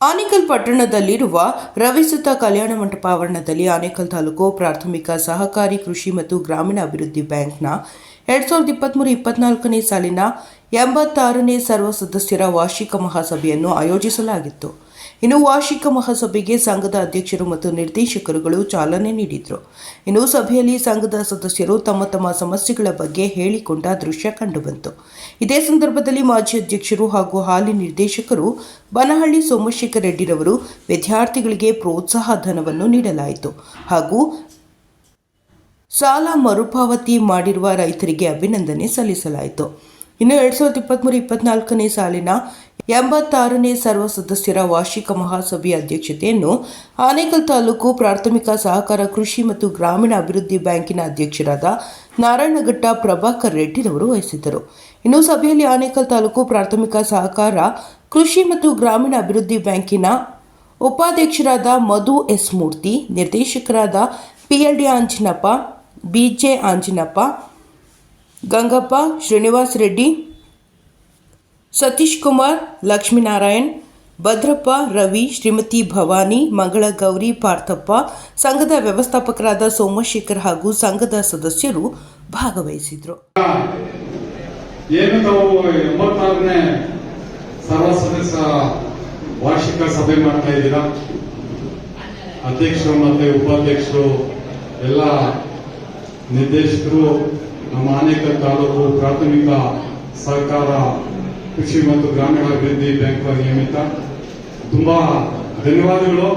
ಆನೇಕಲ್ ಪಟ್ಟಣದಲ್ಲಿರುವ ರವಿಸುತ್ತ ಕಲ್ಯಾಣ ಮಂಟಪ ಆವರಣದಲ್ಲಿ ಆನೇಕಲ್ ತಾಲೂಕು ಪ್ರಾಥಮಿಕ ಸಹಕಾರಿ ಕೃಷಿ ಮತ್ತು ಗ್ರಾಮೀಣ ಅಭಿವೃದ್ಧಿ ಬ್ಯಾಂಕ್ನ ಎರಡ್ ಸಾವಿರದ ಇಪ್ಪತ್ತ್ಮೂರು ಇಪ್ಪತ್ನಾಲ್ಕನೇ ಸಾಲಿನ ಎಂಬತ್ತಾರನೇ ಸರ್ವ ಸದಸ್ಯರ ವಾರ್ಷಿಕ ಮಹಾಸಭೆಯನ್ನು ಆಯೋಜಿಸಲಾಗಿತ್ತು. ಇನ್ನು ವಾರ್ಷಿಕ ಮಹಾಸಭೆಗೆ ಸಂಘದ ಅಧ್ಯಕ್ಷರು ಮತ್ತು ನಿರ್ದೇಶಕರುಗಳು ಚಾಲನೆ ನೀಡಿದರು. ಇನ್ನು ಸಭೆಯಲ್ಲಿ ಸಂಘದ ಸದಸ್ಯರು ತಮ್ಮ ತಮ್ಮ ಸಮಸ್ಯೆಗಳ ಬಗ್ಗೆ ಹೇಳಿಕೊಂಡ ದೃಶ್ಯ ಕಂಡುಬಂತು. ಇದೇ ಸಂದರ್ಭದಲ್ಲಿ ಮಾಜಿ ಅಧ್ಯಕ್ಷರು ಹಾಗೂ ಹಾಲಿ ನಿರ್ದೇಶಕರು ಬನಹಳ್ಳಿ ಸೋಮಶೇಖರ ರೆಡ್ಡಿರವರು ವಿದ್ಯಾರ್ಥಿಗಳಿಗೆ ಪ್ರೋತ್ಸಾಹ ಧನವನ್ನು ನೀಡಲಾಯಿತು ಹಾಗೂ ಸಾಲ ಮರುಪಾವತಿ ಮಾಡಿರುವ ರೈತರಿಗೆ ಅಭಿನಂದನೆ ಸಲ್ಲಿಸಲಾಯಿತು. ಇನ್ನು ಎರಡು ಸಾವಿರದ ಇಪ್ಪತ್ತ್ಮೂರು ಇಪ್ಪತ್ನಾಲ್ಕನೇ ಸಾಲಿನ ಎಂಬತ್ತಾರನೇ ಸರ್ವ ಸದಸ್ಯರ ವಾರ್ಷಿಕ ಮಹಾಸಭೆಯ ಅಧ್ಯಕ್ಷತೆಯನ್ನು ಆನೇಕಲ್ ತಾಲೂಕು ಪ್ರಾಥಮಿಕ ಸಹಕಾರ ಕೃಷಿ ಮತ್ತು ಗ್ರಾಮೀಣ ಅಭಿವೃದ್ಧಿ ಬ್ಯಾಂಕಿನ ಅಧ್ಯಕ್ಷರಾದ ನಾರಾಯಣಘಟ್ಟ ಪ್ರಭಾಕರ್ ರೆಡ್ಡಿರವರು ವಹಿಸಿದ್ದರು. ಇನ್ನು ಸಭೆಯಲ್ಲಿ ಆನೇಕಲ್ ತಾಲೂಕು ಪ್ರಾಥಮಿಕ ಸಹಕಾರ ಕೃಷಿ ಮತ್ತು ಗ್ರಾಮೀಣ ಅಭಿವೃದ್ಧಿ ಬ್ಯಾಂಕಿನ ಉಪಾಧ್ಯಕ್ಷರಾದ ಮಧು ಎಸ್ ಮೂರ್ತಿ, ನಿರ್ದೇಶಕರಾದ ಪಿಎಲ್ಡಿ ಆಂಜಿನಪ್ಪ, ಬಿಜೆ ಆಂಜಿನಪ್ಪ ಗಂಗಪ್ಪ, ಶ್ರೀನಿವಾಸ್ ರೆಡ್ಡಿ, ಸತೀಶ್ ಕುಮಾರ್, ಲಕ್ಷ್ಮೀನಾರಾಯಣ್, ಭದ್ರಪ್ಪ, ರವಿ, ಶ್ರೀಮತಿ ಭವಾನಿ, ಮಂಗಳ ಗೌರಿ, ಪಾರ್ಥಪ್ಪ, ಸಂಘದ ವ್ಯವಸ್ಥಾಪಕರಾದ ಸೋಮಶೇಖರ್ ಹಾಗೂ ಸಂಘದ ಸದಸ್ಯರು ಭಾಗವಹಿಸಿದರು. ಏನು ನಾವು ಎಂಬತ್ತಾರನೇ ಸರ್ವ ಸದಸ್ಯ ವಾರ್ಷಿಕ ಸಭೆ ಮಾಡ್ತಾ ಇದ್ದೀರಾ? ಅಧ್ಯಕ್ಷರು ಮತ್ತೆ ಉಪಾಧ್ಯಕ್ಷರು, ಎಲ್ಲ ನಿರ್ದೇಶಕರು ನಮ್ಮ ಆನೇಕಲ್ ತಾಲೂಕು ಪ್ರಾಥಮಿಕ ಸರ್ಕಾರ, ಕೃಷಿ ಮತ್ತು ಗ್ರಾಮೀಣಾಭಿವೃದ್ಧಿ ಬ್ಯಾಂಕ್ ನಿಯಮಿತ. ತುಂಬಾ ಧನ್ಯವಾದಗಳು.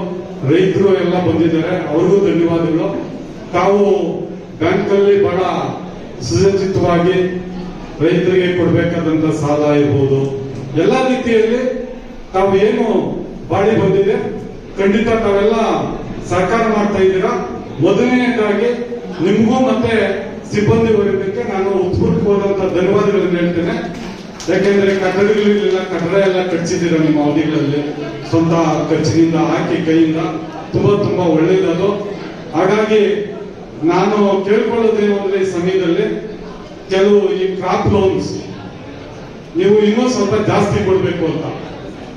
ರೈತರು ಎಲ್ಲ ಬಂದಿದ್ದಾರೆ. ಅವರಿಗೂ ಧನ್ಯವಾದಗಳು. ತಾವು ಬ್ಯಾಂಕ್ ಅಲ್ಲಿ ಬಹಳ ಸುಸಜ್ಜಿತವಾಗಿ ರೈತರಿಗೆ ಕೊಡಬೇಕಾದಂತ ಸಾಲ ಇರ್ಬೋದು. ಎಲ್ಲ ರೀತಿಯಲ್ಲಿ ತಾವು ಏನು ಬಾಡಿ ಬಂದಿದೆ. ಖಂಡಿತ ತಾವೆಲ್ಲ ಸಹಕಾರ ಮಾಡ್ತಾ ಇದ್ದೀರಾ. ಮೊದಲನೇದಾಗಿ ನಿಮಗೂ ಮತ್ತೆ ಸಿಬ್ಬಂದಿ ವರ್ಗಕ್ಕೆ ನಾನು ಉತ್ಪೂರ್ವಕವಾದಂತಹ ಧನ್ಯವಾದಗಳನ್ನು ಹೇಳ್ತೇನೆ. ಯಾಕೆಂದ್ರೆ ಕಟ್ಟಡಗಳಿಲ್ಲ ಕಟ್ಟಡ ಎಲ್ಲ ಕಟ್ಸಿದ್ದೀರ ನಿಮ್ಮ ಅವಧಿಗಳಲ್ಲಿ? ಸ್ವಂತ ಖರ್ಚಿನಿಂದ ಹಾಕಿ ಕೈಯಿಂದ. ತುಂಬಾ ತುಂಬಾ ಒಳ್ಳೇದದು ಹಾಗಾಗಿ ನಾನು ಕೇಳ್ಕೊಳ್ಳೋದೇನು ಅಂದ್ರೆ ಈ ಸಮಯದಲ್ಲಿ ಕೆಲವು ಈ ಕ್ರಾಪ್ ಲೋನ್ಸ್ ನೀವು ಇನ್ನೂ ಸ್ವಲ್ಪ ಜಾಸ್ತಿ ಕೊಡ್ಬೇಕು ಅಂತ.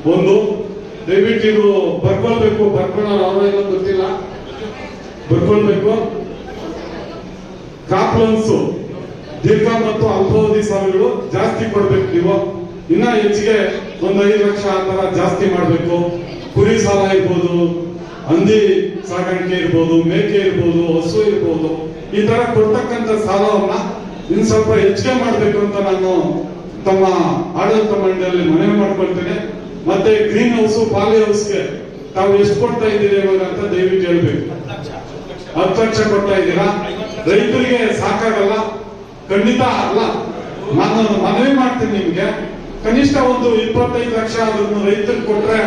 ಒಂದು, ದಯವಿಟ್ಟು ಇದು ಬರ್ಕೊಳ್ಬೇಕು. ಬರ್ಕೊಳ್ಳೋರು ಅವರೇನೋ ಗೊತ್ತಿಲ್ಲ. ಬರ್ಕೊಳ್ಬೇಕು. ಕ್ರಾಪ್ ಲೋನ್ಸ್ ದೀರ್ಘ ಮತ್ತು ಅಲ್ಪಾವಧಿ ಸಾಲಗಳು ಜಾಸ್ತಿ ಕೊಡ್ಬೇಕು ನೀವು. ಇನ್ನ ಹೆಚ್ಚಿಗೆ ಒಂದು ಐದು ಲಕ್ಷ ಆ ಜಾಸ್ತಿ ಮಾಡ್ಬೇಕು. ಕುರಿ ಸಾಲ ಇರ್ಬೋದು, ಹಂದಿ ಸಾಕಾಣಿಕೆ ಇರ್ಬೋದು, ಮೇಕೆ ಇರ್ಬೋದು, ಹಸು ಇರ್ಬೋದು. ಈ ತರ ಕೊಡ್ತಕ್ಕಂತ ಸಾಲವನ್ನ ಇನ್ ಸ್ವಲ್ಪ ಹೆಚ್ಚಿಗೆ ಮಾಡ್ಬೇಕು ಅಂತ ನಾನು ತಮ್ಮ ಆಡಳಿತ ಮಂಡಳಿಯಲ್ಲಿ ಮನವಿ ಮಾಡ್ಕೊಳ್ತೇನೆ. ಮತ್ತೆ ಗ್ರೀನ್ ಹೌಸ್ ಪಾಲಿ ಹೌಸ್ಗೆ ತಾವು ಎಷ್ಟು ಕೊಡ್ತಾ ಇದ್ದೀರಿ ಅಂತ ದಯವಿಟ್ಟು ಹೇಳ್ಬೇಕು. ಹತ್ತು ಲಕ್ಷ ಕೊಡ್ತಾ ಇದ್ದೀರಾ? ರೈತರಿಗೆ ಸಾಕಾಗಲ್ಲ, ಖಂಡಿತ ಅಲ್ಲ. ನಾನು ಮನವಿ ಮಾಡ್ತೀನಿ ನಿಮ್ಗೆ. ಕನಿಷ್ಠ ಒಂದು ಇಪ್ಪತ್ತೈದು ಲಕ್ಷ ಅದನ್ನು ರೈತರಿಗೆ ಕೊಟ್ರೆ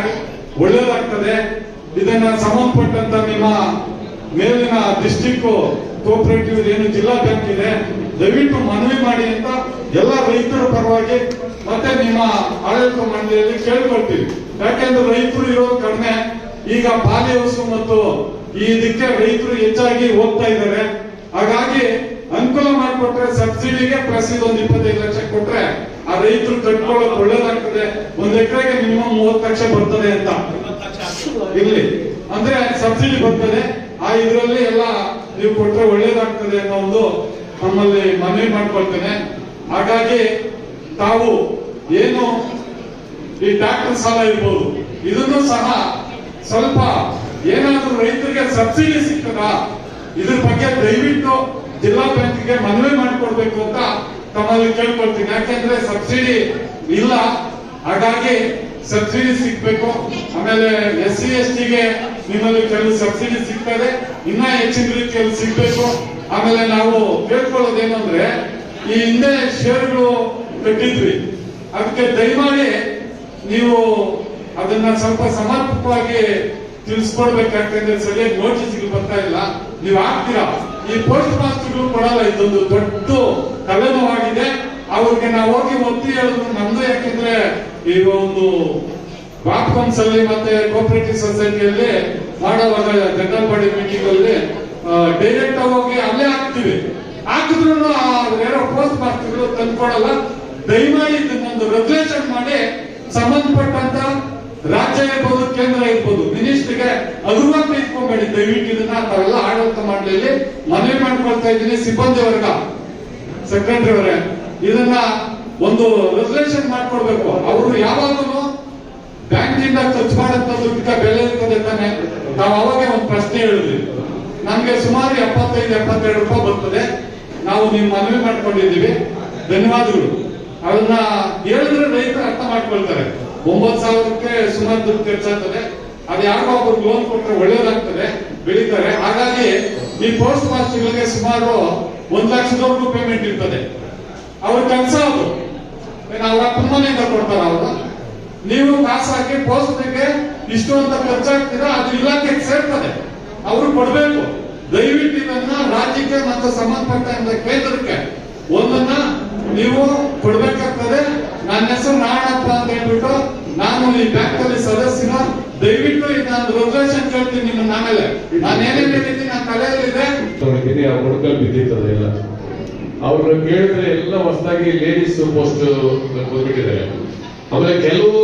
ಒಳ್ಳೇದಾಗ್ತದೆ. ಇದನ್ನ ಸಂಬಂಧಪಟ್ಟಂತ ನಿಮ್ಮ ಮೇಲಿನ ಡಿಸ್ಟಿಕ್ ಕೋಪರೇಟಿವ್ ಏನು ಜಿಲ್ಲಾ ಬ್ಯಾಂಕ್ ಇದೆ. ದಯವಿಟ್ಟು ಮನವಿ ಮಾಡಿ ಅಂತ ಎಲ್ಲ ರೈತರ ಪರವಾಗಿ ಮತ್ತೆ ನಿಮ್ಮ ಆಡಳಿತ ಮಂಡಳಿಯಲ್ಲಿ ಕೇಳ್ಕೊಳ್ತೀವಿ. ಯಾಕೆಂದ್ರೆ ರೈತರು ಇರೋದು ಕಡಿಮೆ. ಈಗ ಪಾಲಿ ಹೌಸು ಮತ್ತು ಈ ಇದಕ್ಕೆ ರೈತರು ಹೆಚ್ಚಾಗಿ ಹೋಗ್ತಾ ಇದ್ದಾರೆ. ಹಾಗಾಗಿ ಅನುಕೂಲ ಮಾಡಿಕೊಟ್ರೆ ಸಬ್ಸಿಡಿಗೆ ಪ್ರಸಿದ್ಧ ಒಂದು ಇಪ್ಪತ್ತೈದು ಲಕ್ಷ ಕೊಟ್ರೆ ಆ ರೈತರು ಕಟ್ಕೊಳ್ಳೋದು ಒಳ್ಳೇದಾಗ್ತದೆ. ಒಂದ್ ಎಕರೆಗೆ ಮಿನಿಮಮ್ ಮೂವತ್ತು ಲಕ್ಷ ಬರ್ತದೆ ಅಂತ. ಇರ್ಲಿ. ಅಂದ್ರೆ ಸಬ್ಸಿಡಿ ಬರ್ತದೆ. ಆ ಇದರಲ್ಲಿ ಎಲ್ಲ ನೀವು ಕೊಟ್ರೆ ಒಳ್ಳೇದಾಗ್ತದೆ ಅನ್ನೋ ಒಂದು ನಮ್ಮಲ್ಲಿ ಮನವಿ ಮಾಡ್ಕೊಳ್ತೇನೆ. ಹಾಗಾಗಿ ತಾವು ಏನು ಈ ಟ್ರಾಕ್ಟರ್ ಸಾಲ ಇರ್ಬೋದು. ಇದನ್ನು ಸಹ ಸ್ವಲ್ಪ ಏನಾದ್ರೂ ರೈತರಿಗೆ ಸಬ್ಸಿಡಿ ಸಿಗ್ತದಾ? ಇದ್ರ ಬಗ್ಗೆ ದಯವಿಟ್ಟು ಜಿಲ್ಲಾ ಬ್ಯಾಂಕ್ಗೆ ಮನವಿ ಮಾಡಿಕೊಡ್ಬೇಕು ಅಂತ ತಮ್ಮಲ್ಲಿ ಕೇಳ್ಕೊಳ್ತೀನಿ. ಯಾಕೆಂದ್ರೆ ಸಬ್ಸಿಡಿ ಇಲ್ಲ. ಹಾಗಾಗಿ ಸಬ್ಸಿಡಿ ಸಿಗ್ಬೇಕು. ಆಮೇಲೆ ಎಸ್ ಸಿ ಎಸ್ ಟಿಗೆ ನಿಮ್ಮಲ್ಲಿ ಕೆಲವು ಸಬ್ಸಿಡಿ ಸಿಗ್ತದೆ. ಇನ್ನ ಹೆಚ್ಚಿನ ರೀತಿಯಲ್ಲಿ ಸಿಗ್ಬೇಕು. ಆಮೇಲೆ ನಾವು ಕೇಳ್ಕೊಳ್ಳೋದೇನಂದ್ರೆ ಈ ಹಿಂದೆ ಶೇರ್ಗಳು ಕಟ್ಟಿದ್ವಿ. ಅದಕ್ಕೆ ದಯಮಾಡಿ ನೀವು ಅದನ್ನ ಸ್ವಲ್ಪ ಸಮರ್ಪಕವಾಗಿ ತಿಳಿಸ್ಕೊಡ್ಬೇಕಾಗ್ತದೆ ಸರಿಯಾಗಿ ನೋಟಿಸ್ಗಳು ಬರ್ತಾ ಇಲ್ಲ. ನೀವು ಆಗ್ತೀರಾ? ಈ ಪೋಸ್ಟ್ ಮಾಸ್ಟರ್ಗಳು ಕೊಡಲ್ಲ, ಇದೊಂದು ದೊಡ್ಡ ತಲೆನೋವಾಗಿದೆ ಅವ್ರಿಗೆ ನಾವು ಹೋಗಿ ಒತ್ತಿ ಹೇಳೋದು ನಮ್ದು, ಯಾಕೆಂದ್ರೆ ಈಗ ಒಂದು ಬ್ಲಾಕ್ ಅಲ್ಲಿ ಮತ್ತೆ ಕೋಪರೇಟಿವ್ ಸೊಸೈಟಿಯಲ್ಲಿ ಮಾಡುವಾಗ ಜನರಲ್ ಬಾಡಿ ಮೀಟಿಂಗ್ ಅಲ್ಲಿ ಡೈರೆಕ್ಟ್ ಹೋಗಿ ಅಲ್ಲೇ ಹಾಕ್ತಿವಿ ಹಾಕಿದ್ರು ಯಾರೋ ಪೋಸ್ಟ್ ಮಾಸ್ಟರ್ಗಳು ತಂದ್ಕೊಡಲ್ಲ. ದಯಮಾಡಿ ಇದನ್ನೊಂದು ರೆಗ್ಯುಲೇಷನ್ ಮಾಡಿ, ಸಂಬಂಧಪಟ್ಟಂತ ರಾಜ್ಯ ಇರ್ಬೋದು, ಕೇಂದ್ರ ಇರ್ಬೋದು ಮಿನಿಸ್ಟ್ರಿಗೆ ಅನುಮತಿ ಇಟ್ಕೊಂಬೇಡಿ. ದಯವಿಟ್ಟು ಇದನ್ನ ತಾವೆಲ್ಲ ಆಡಳಿತ ಮಾಡಲಿ. ಮನವಿ ಮಾಡ್ಕೊಳ್ತಾ ಇದ್ದೀನಿ ಸಿಬ್ಬಂದಿ ವರ್ಗ. ಸೆಕ್ರೆಟರಿ ಅವರೇ, ಇದನ್ನ ಒಂದು ರೆಸಲ್ಯೂಷನ್ ಮಾಡ್ಕೊಡ್ಬೇಕು. ಅವರು ಯಾವಾಗಲೂ ಬ್ಯಾಂಕಿಂದ ಖರ್ಚು ಮಾಡಂತ ದುಡ್ಡಿಗೆ ಬೆಲೆ ಇರ್ತದೆ ತಾನೆ. ನಾವು ಅವಾಗ ಒಂದು ಪ್ರಶ್ನೆ ಹೇಳಿದ್ವಿ. ನಮ್ಗೆ ಸುಮಾರು ಎಪ್ಪತ್ತೈದು, ಎಪ್ಪತ್ತೆರಡು ರೂಪಾಯಿ ಬರ್ತದೆ. ನಾವು ನಿಮ್ ಮನವಿ ಮಾಡ್ಕೊಂಡಿದ್ದೀವಿ. ಧನ್ಯವಾದಗಳು. ಅದನ್ನ ಹೇಳಿದ್ರೆ ರೈತರು ಅರ್ಥ ಮಾಡ್ಕೊಳ್ತಾರೆ. ಒಂಬತ್ತು ಸಾವಿರಕ್ಕೆ ಸುಮಾರು ದುಡ್ಡು ಖರ್ಚಾಗ್ತದೆ. ಅದು ಯಾರೋ ಒಬ್ರು ಲೋನ್ ಕೊಟ್ಟರೆ ಒಳ್ಳೇದಾಗ್ತದೆ, ಬೆಳೀತಾರೆ. ಹಾಗಾಗಿ ಈ ಪೋಸ್ಟ್ ಮಾಸ್ಟರ್ಗಳಿಗೆ ಸುಮಾರು ಒಂದ್ ಲಕ್ಷದವರೆಗೂ ಪೇಮೆಂಟ್ ಇರ್ತದೆ. ಅವ್ರ ಕೆಲಸ ಅದು. ಅವ್ರ ಅಪ್ಪನ ಮನೆಯಿಂದ ಕೊಡ್ತಾರ ಅವರು? ನೀವು ಕಾಸು ಹಾಕಿ ಪೋಸ್ಟ್ಗೆ ಇಷ್ಟು ಅಂತ ಖರ್ಚಾಗ್ತೀರಾ? ಅದು ಇಲಾಖೆಗೆ ಸೇರ್ತದೆ. ಅವರು ಕೊಡ್ಬೇಕು. ದಯವಿಟ್ಟು ಇದನ್ನ ರಾಜ್ಯಕ್ಕೆ ಮತ್ತು ಸಂಬಂಧಪಟ್ಟ ಕೇಂದ್ರಕ್ಕೆ ಒಂದನ್ನ ನೀವು ಕೊಡ್ಬೇಕಾಗ್ತದೆ. ನನ್ನ ಹೆಸರು ನಾರಾಯಣಪ್ಪ ಅಂತ ಹೇಳ್ಬಿಟ್ಟು ನಾನು ಈ ಬ್ಯಾಂಕ್ ಅಲ್ಲಿ ಸದಸ್ಯನ ದಯವಿಟ್ಟು ನಾನು ರೋಗ್ರೇಷನ್ ಕೇಳ್ತೀನಿ ನಿಮ್ಮನ್ನ ಆಮೇಲೆ. ನಾನು ಏನೇನ್ ಹೇಳಿದ್ದೀನಿ ನನ್ನ ತಲೆಯಲ್ಲಿದೆ. ನೋಡಿದ್ದೀನಿ ಆ ಹುಡುಕ ಬಿದ್ದಿರ್ತದೆ ಎಲ್ಲ. ಅವ್ರನ್ನ ಕೇಳಿದ್ರೆ ಎಲ್ಲ ಹೊಸದಾಗಿ ಲೇಡೀಸ್ ಪೋಸ್ಟ್ ಬಂದ್ಬಿಟ್ಟಿದ್ದಾರೆ. ಆಮೇಲೆ ಕೆಲವು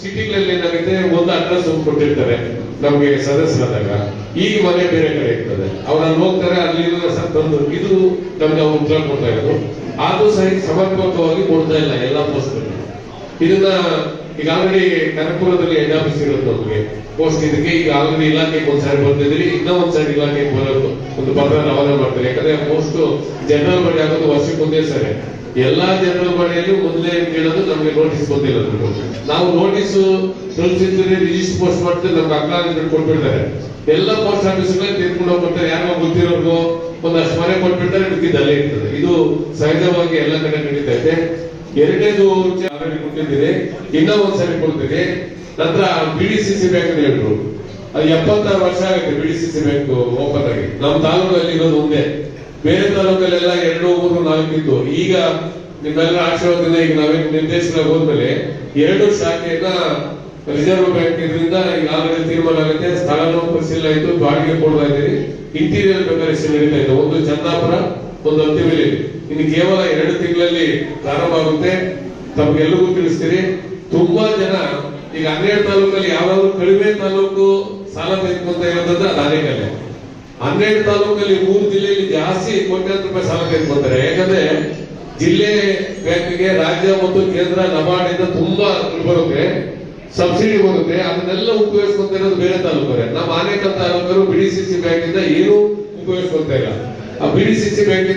ಸಿಟಿಗಳಲ್ಲಿ ಏನಾಗುತ್ತೆ, ಒಂದು ಅಡ್ರೆಸ್ ಕೊಟ್ಟಿರ್ತಾರೆ ನಮ್ಗೆ ಸದಸ್ಯರಾದಾಗ. ಈಗ ಮನೆ ಬೇರೆ ಕಡೆ ಇರ್ತದೆ. ಅವ್ರು ಅಲ್ಲಿ ಹೋಗ್ತಾರೆ, ಅಲ್ಲಿ ತಂದು ಇದು ನಮ್ಗೆ ಅವ್ರು ಉತ್ತರ ಕೊಡ್ತಾ ಇರೋದು ಅದು ಸಹ ಸಮರ್ಪಕವಾಗಿ ಕೊಡ್ತಾ ಇಲ್ಲ ಎಲ್ಲ ಪೋಸ್ಟ್ ಇದನ್ನ ಈಗ ಆಲ್ರೆಡಿ ಕನಕಪುರದಲ್ಲಿ ಹೆಡ್ ಆಫೀಸ್ ನಮಗೆ ಪೋಸ್ಟ್ ಇದಕ್ಕೆ ಈಗ ಆಲ್ರೆಡಿ ಇಲಾಖೆಗೆ ಒಂದ್ಸಾರಿ ಬಂದಿದ್ರಿ ಇನ್ನೂ ಒಂದ್ಸಾರಿ ಇಲಾಖೆಗೆ ಬರೋದು ಒಂದು ಪತ್ರ ರವಾನೆ ಮಾಡ್ತಾರೆ. ಯಾಕಂದ್ರೆ ಪೋಸ್ಟ್ ಜನರಲ್ ಬಡಿ ಆಗೋದು ವರ್ಷಕ್ಕೆ ಒಂದೇ ಸರಿ. ಎಲ್ಲಾ ಜನರಲ್ ಬಡಿಯಲ್ಲಿ ಮೊದಲೇ ಕೇಳೋದು ನಮಗೆ ನೋಟಿಸ್ ಬಂದಿಲ್ಲ. ನಾವು ನೋಟಿಸ್ ತಲುಪಿಸಿದ್ರೆ ರಿಜಿಸ್ಟರ್ ಪೋಸ್ಟ್ ಮಾಡ್ತಾರೆ ನಮ್ಗೆ ಅಕ್ಲಾಂಜ್ ಕೊಟ್ಬಿಡ್ತಾರೆ. ಎಲ್ಲ ಪೋಸ್ಟ್ ಆಫೀಸ್ಗಳೇ ತೆಗೆದುಕೊಂಡು ಹೋಗ್ಬಿಡ್ತಾರೆ. ಯಾರೋ ಗೊತ್ತಿರೋರ್ಗು ಒಂದಷ್ಟು ಮನೆ ಕೊಟ್ಬಿಡ್ತಾರೆ ಮಿಕ್ಕಿದ್ದು ಇರ್ತದೆ. ಇದು ಸಹಜವಾಗಿ ಎಲ್ಲ ಕಡೆ ನಡೀತಾ ಇದೆ. ಎರಡನೇದು ಆಲ್ರೆಡಿ ಕೊಟ್ಟಿದ್ದೀರಿ, ಇನ್ನೂ ಒಂದ್ಸರಿ ಕೊಡ್ತೀರಿ. ನಂತರ B D C C bank ಹೇಳಿದ್ರು ಅದು ಎಪ್ಪತ್ತಾರು ವರ್ಷ ಆಗುತ್ತೆ B C C bank open ಆಗಿ. ನಮ್ಮ ತಾಲೂಕಲ್ಲಿ ಇರೋದು ಒಂದೇ. ಬೇರೆ ತಾಲೂಕಲ್ಲೆಲ್ಲ ಎರಡು, ಮೂರು, ನಾಲ್ಕು ಇತ್ತು. ಈಗ ನಿಮ್ಮೆಲ್ಲರ ಆಶೀರ್ವಾದದಿಂದ ಈಗ ನಾವೇನು ನಿರ್ದೇಶನ ಹೋದ್ಮೇಲೆ ಎರಡು ಶಾಖೆಯನ್ನ ರಿಸರ್ವ್ ಬ್ಯಾಂಕ್ ಇದರಿಂದ ಈಗ ಆಲ್ರೆಡಿ ತೀರ್ಮಾನ ಆಗುತ್ತೆ. ಸ್ಥಳನೂ ಪರಿಶೀಲನೆ ಆಯಿತು, ಬಾಡಿಗೆ ಕೊಡ್ತಾ ಇದ್ದೀರಿ. ಇಂಟೀರಿಯರ್ ಪ್ರಿಪರೇಷನ್ ನಡೀತಾ ಇದೆ. ಒಂದು ಚಂದಾಪುರ, ಒಂದು ಹತ್ತಿವಿಲಿ ಇನ್ನು ಕೇವಲ ಎರಡು ತಿಂಗಳಲ್ಲಿ ಪ್ರಾರಂಭ ಆಗುತ್ತೆ. ತಮಗೆಲ್ಲರಿಗೂ ತಿಳಿಸ್ತೀರಿ. ತುಂಬಾ ಜನ ಈಗ ಹನ್ನೆರಡು ತಾಲೂಕಲ್ಲಿ ಯಾವ್ದಾದ್ರು ಕಡಿಮೆ ತಾಲೂಕು ಸಾಲ ತೆಗೆದುಕೊಂತ ಇರೋದಂದ್ರೆ ಅದು ಆನೇಕಲ್ಲೇ ಹನ್ನೆರಡು ತಾಲೂಕಲ್ಲಿ ಮೂರು ಜಿಲ್ಲೆಯಲ್ಲಿ ಜಾಸ್ತಿ ಕೋಟ್ಯಾಂತರ ರೂಪಾಯಿ ಸಾಲ ತೆಗೆದುಕೊಂತಾರೆ. ಯಾಕಂದ್ರೆ ಜಿಲ್ಲೆ ಬ್ಯಾಂಕ್ಗೆ ರಾಜ್ಯ ಮತ್ತು ಕೇಂದ್ರ ನಬಾರ್ಡಿಂದ ತುಂಬಾ ಬರುತ್ತೆ. ಸಬ್ಸಿಡಿ ಬರುತ್ತೆ. ಅದನ್ನೆಲ್ಲ ಉಪಯೋಗಿಸ್ಕೊಂತ ಇರೋದು ಬೇರೆ ತಾಲೂಕರೇ ನಮ್ಮ ಅನೇಕ ತಾಲೂಕರು B D C C bank ಇಂದ ಏನು ಉಪಯೋಗಿಸ್ಕೊಂತ ಇಲ್ಲ. B D C C bank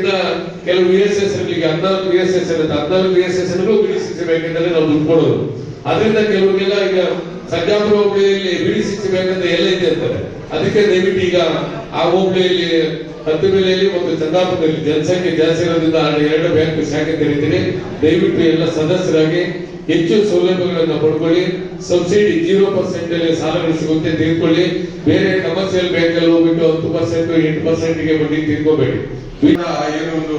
ಕೆಲವು ವಿ ಎಸ್ ಎಸ್ ಈಗ ಹದಿನಾಲ್ಕು ಎಸ್ ಎಸ್ ಇರುತ್ತೆ. ಹದಿನಾಲ್ಕು V S S B C C ನಾವು ದುಡ್ಡು ಅದರಿಂದ ಕೆಲವರಿಗೆಲ್ಲ ಈಗ ಸರ್ಜಾಪುರ ಹೋಬಳಿಯಲ್ಲಿ ಬಿ ಡಿ ಸಿ ಬ್ಯಾಂಕ್ ಅಂತ ಎಲ್ಲ ಇದೆ ಅಂತಾರೆ. ಅದಕ್ಕೆ ದಯವಿಟ್ಟು ಈಗ ಆ ಹೋಬಳಿಯಲ್ಲಿ ಹತ್ತಿಬೆಲೆಯಲ್ಲಿ ಮತ್ತು ಚಂದಾಪುರದಲ್ಲಿ ಜನಸಂಖ್ಯೆ ಜಾಸ್ತಿ ಇರೋದ್ರಿಂದ ಎರಡು ಬ್ಯಾಂಕ್ ಶಾಖೆ ತೆರೀತೀನಿ ದಯವಿಟ್ಟು ಎಲ್ಲ ಸದಸ್ಯರಾಗಿ ಹೆಚ್ಚು ಸೌಲಭ್ಯಗಳನ್ನು ಪಡ್ಕೊಳ್ಳಿ. ಸಬ್ಸಿಡಿ ಜೀರೋ ಪರ್ಸೆಂಟ್ ಅಲ್ಲಿ ಸಾಲಗಳು ಸಿಗುತ್ತೆ ತಿಳ್ಕೊಳ್ಳಿ. ಬೇರೆ ಕಮರ್ಷಿಯಲ್ ಬ್ಯಾಂಕ್ ಅಲ್ಲಿ ಹೋಗ್ಬಿಟ್ಟು ಹತ್ತು ಪರ್ಸೆಂಟ್, ಎಂಟು ಪರ್ಸೆಂಟ್ಗೆ ಬಡ್ಡಿ ತಿಳ್ಕೋಬೇಡಿ. ಏನು ಒಂದು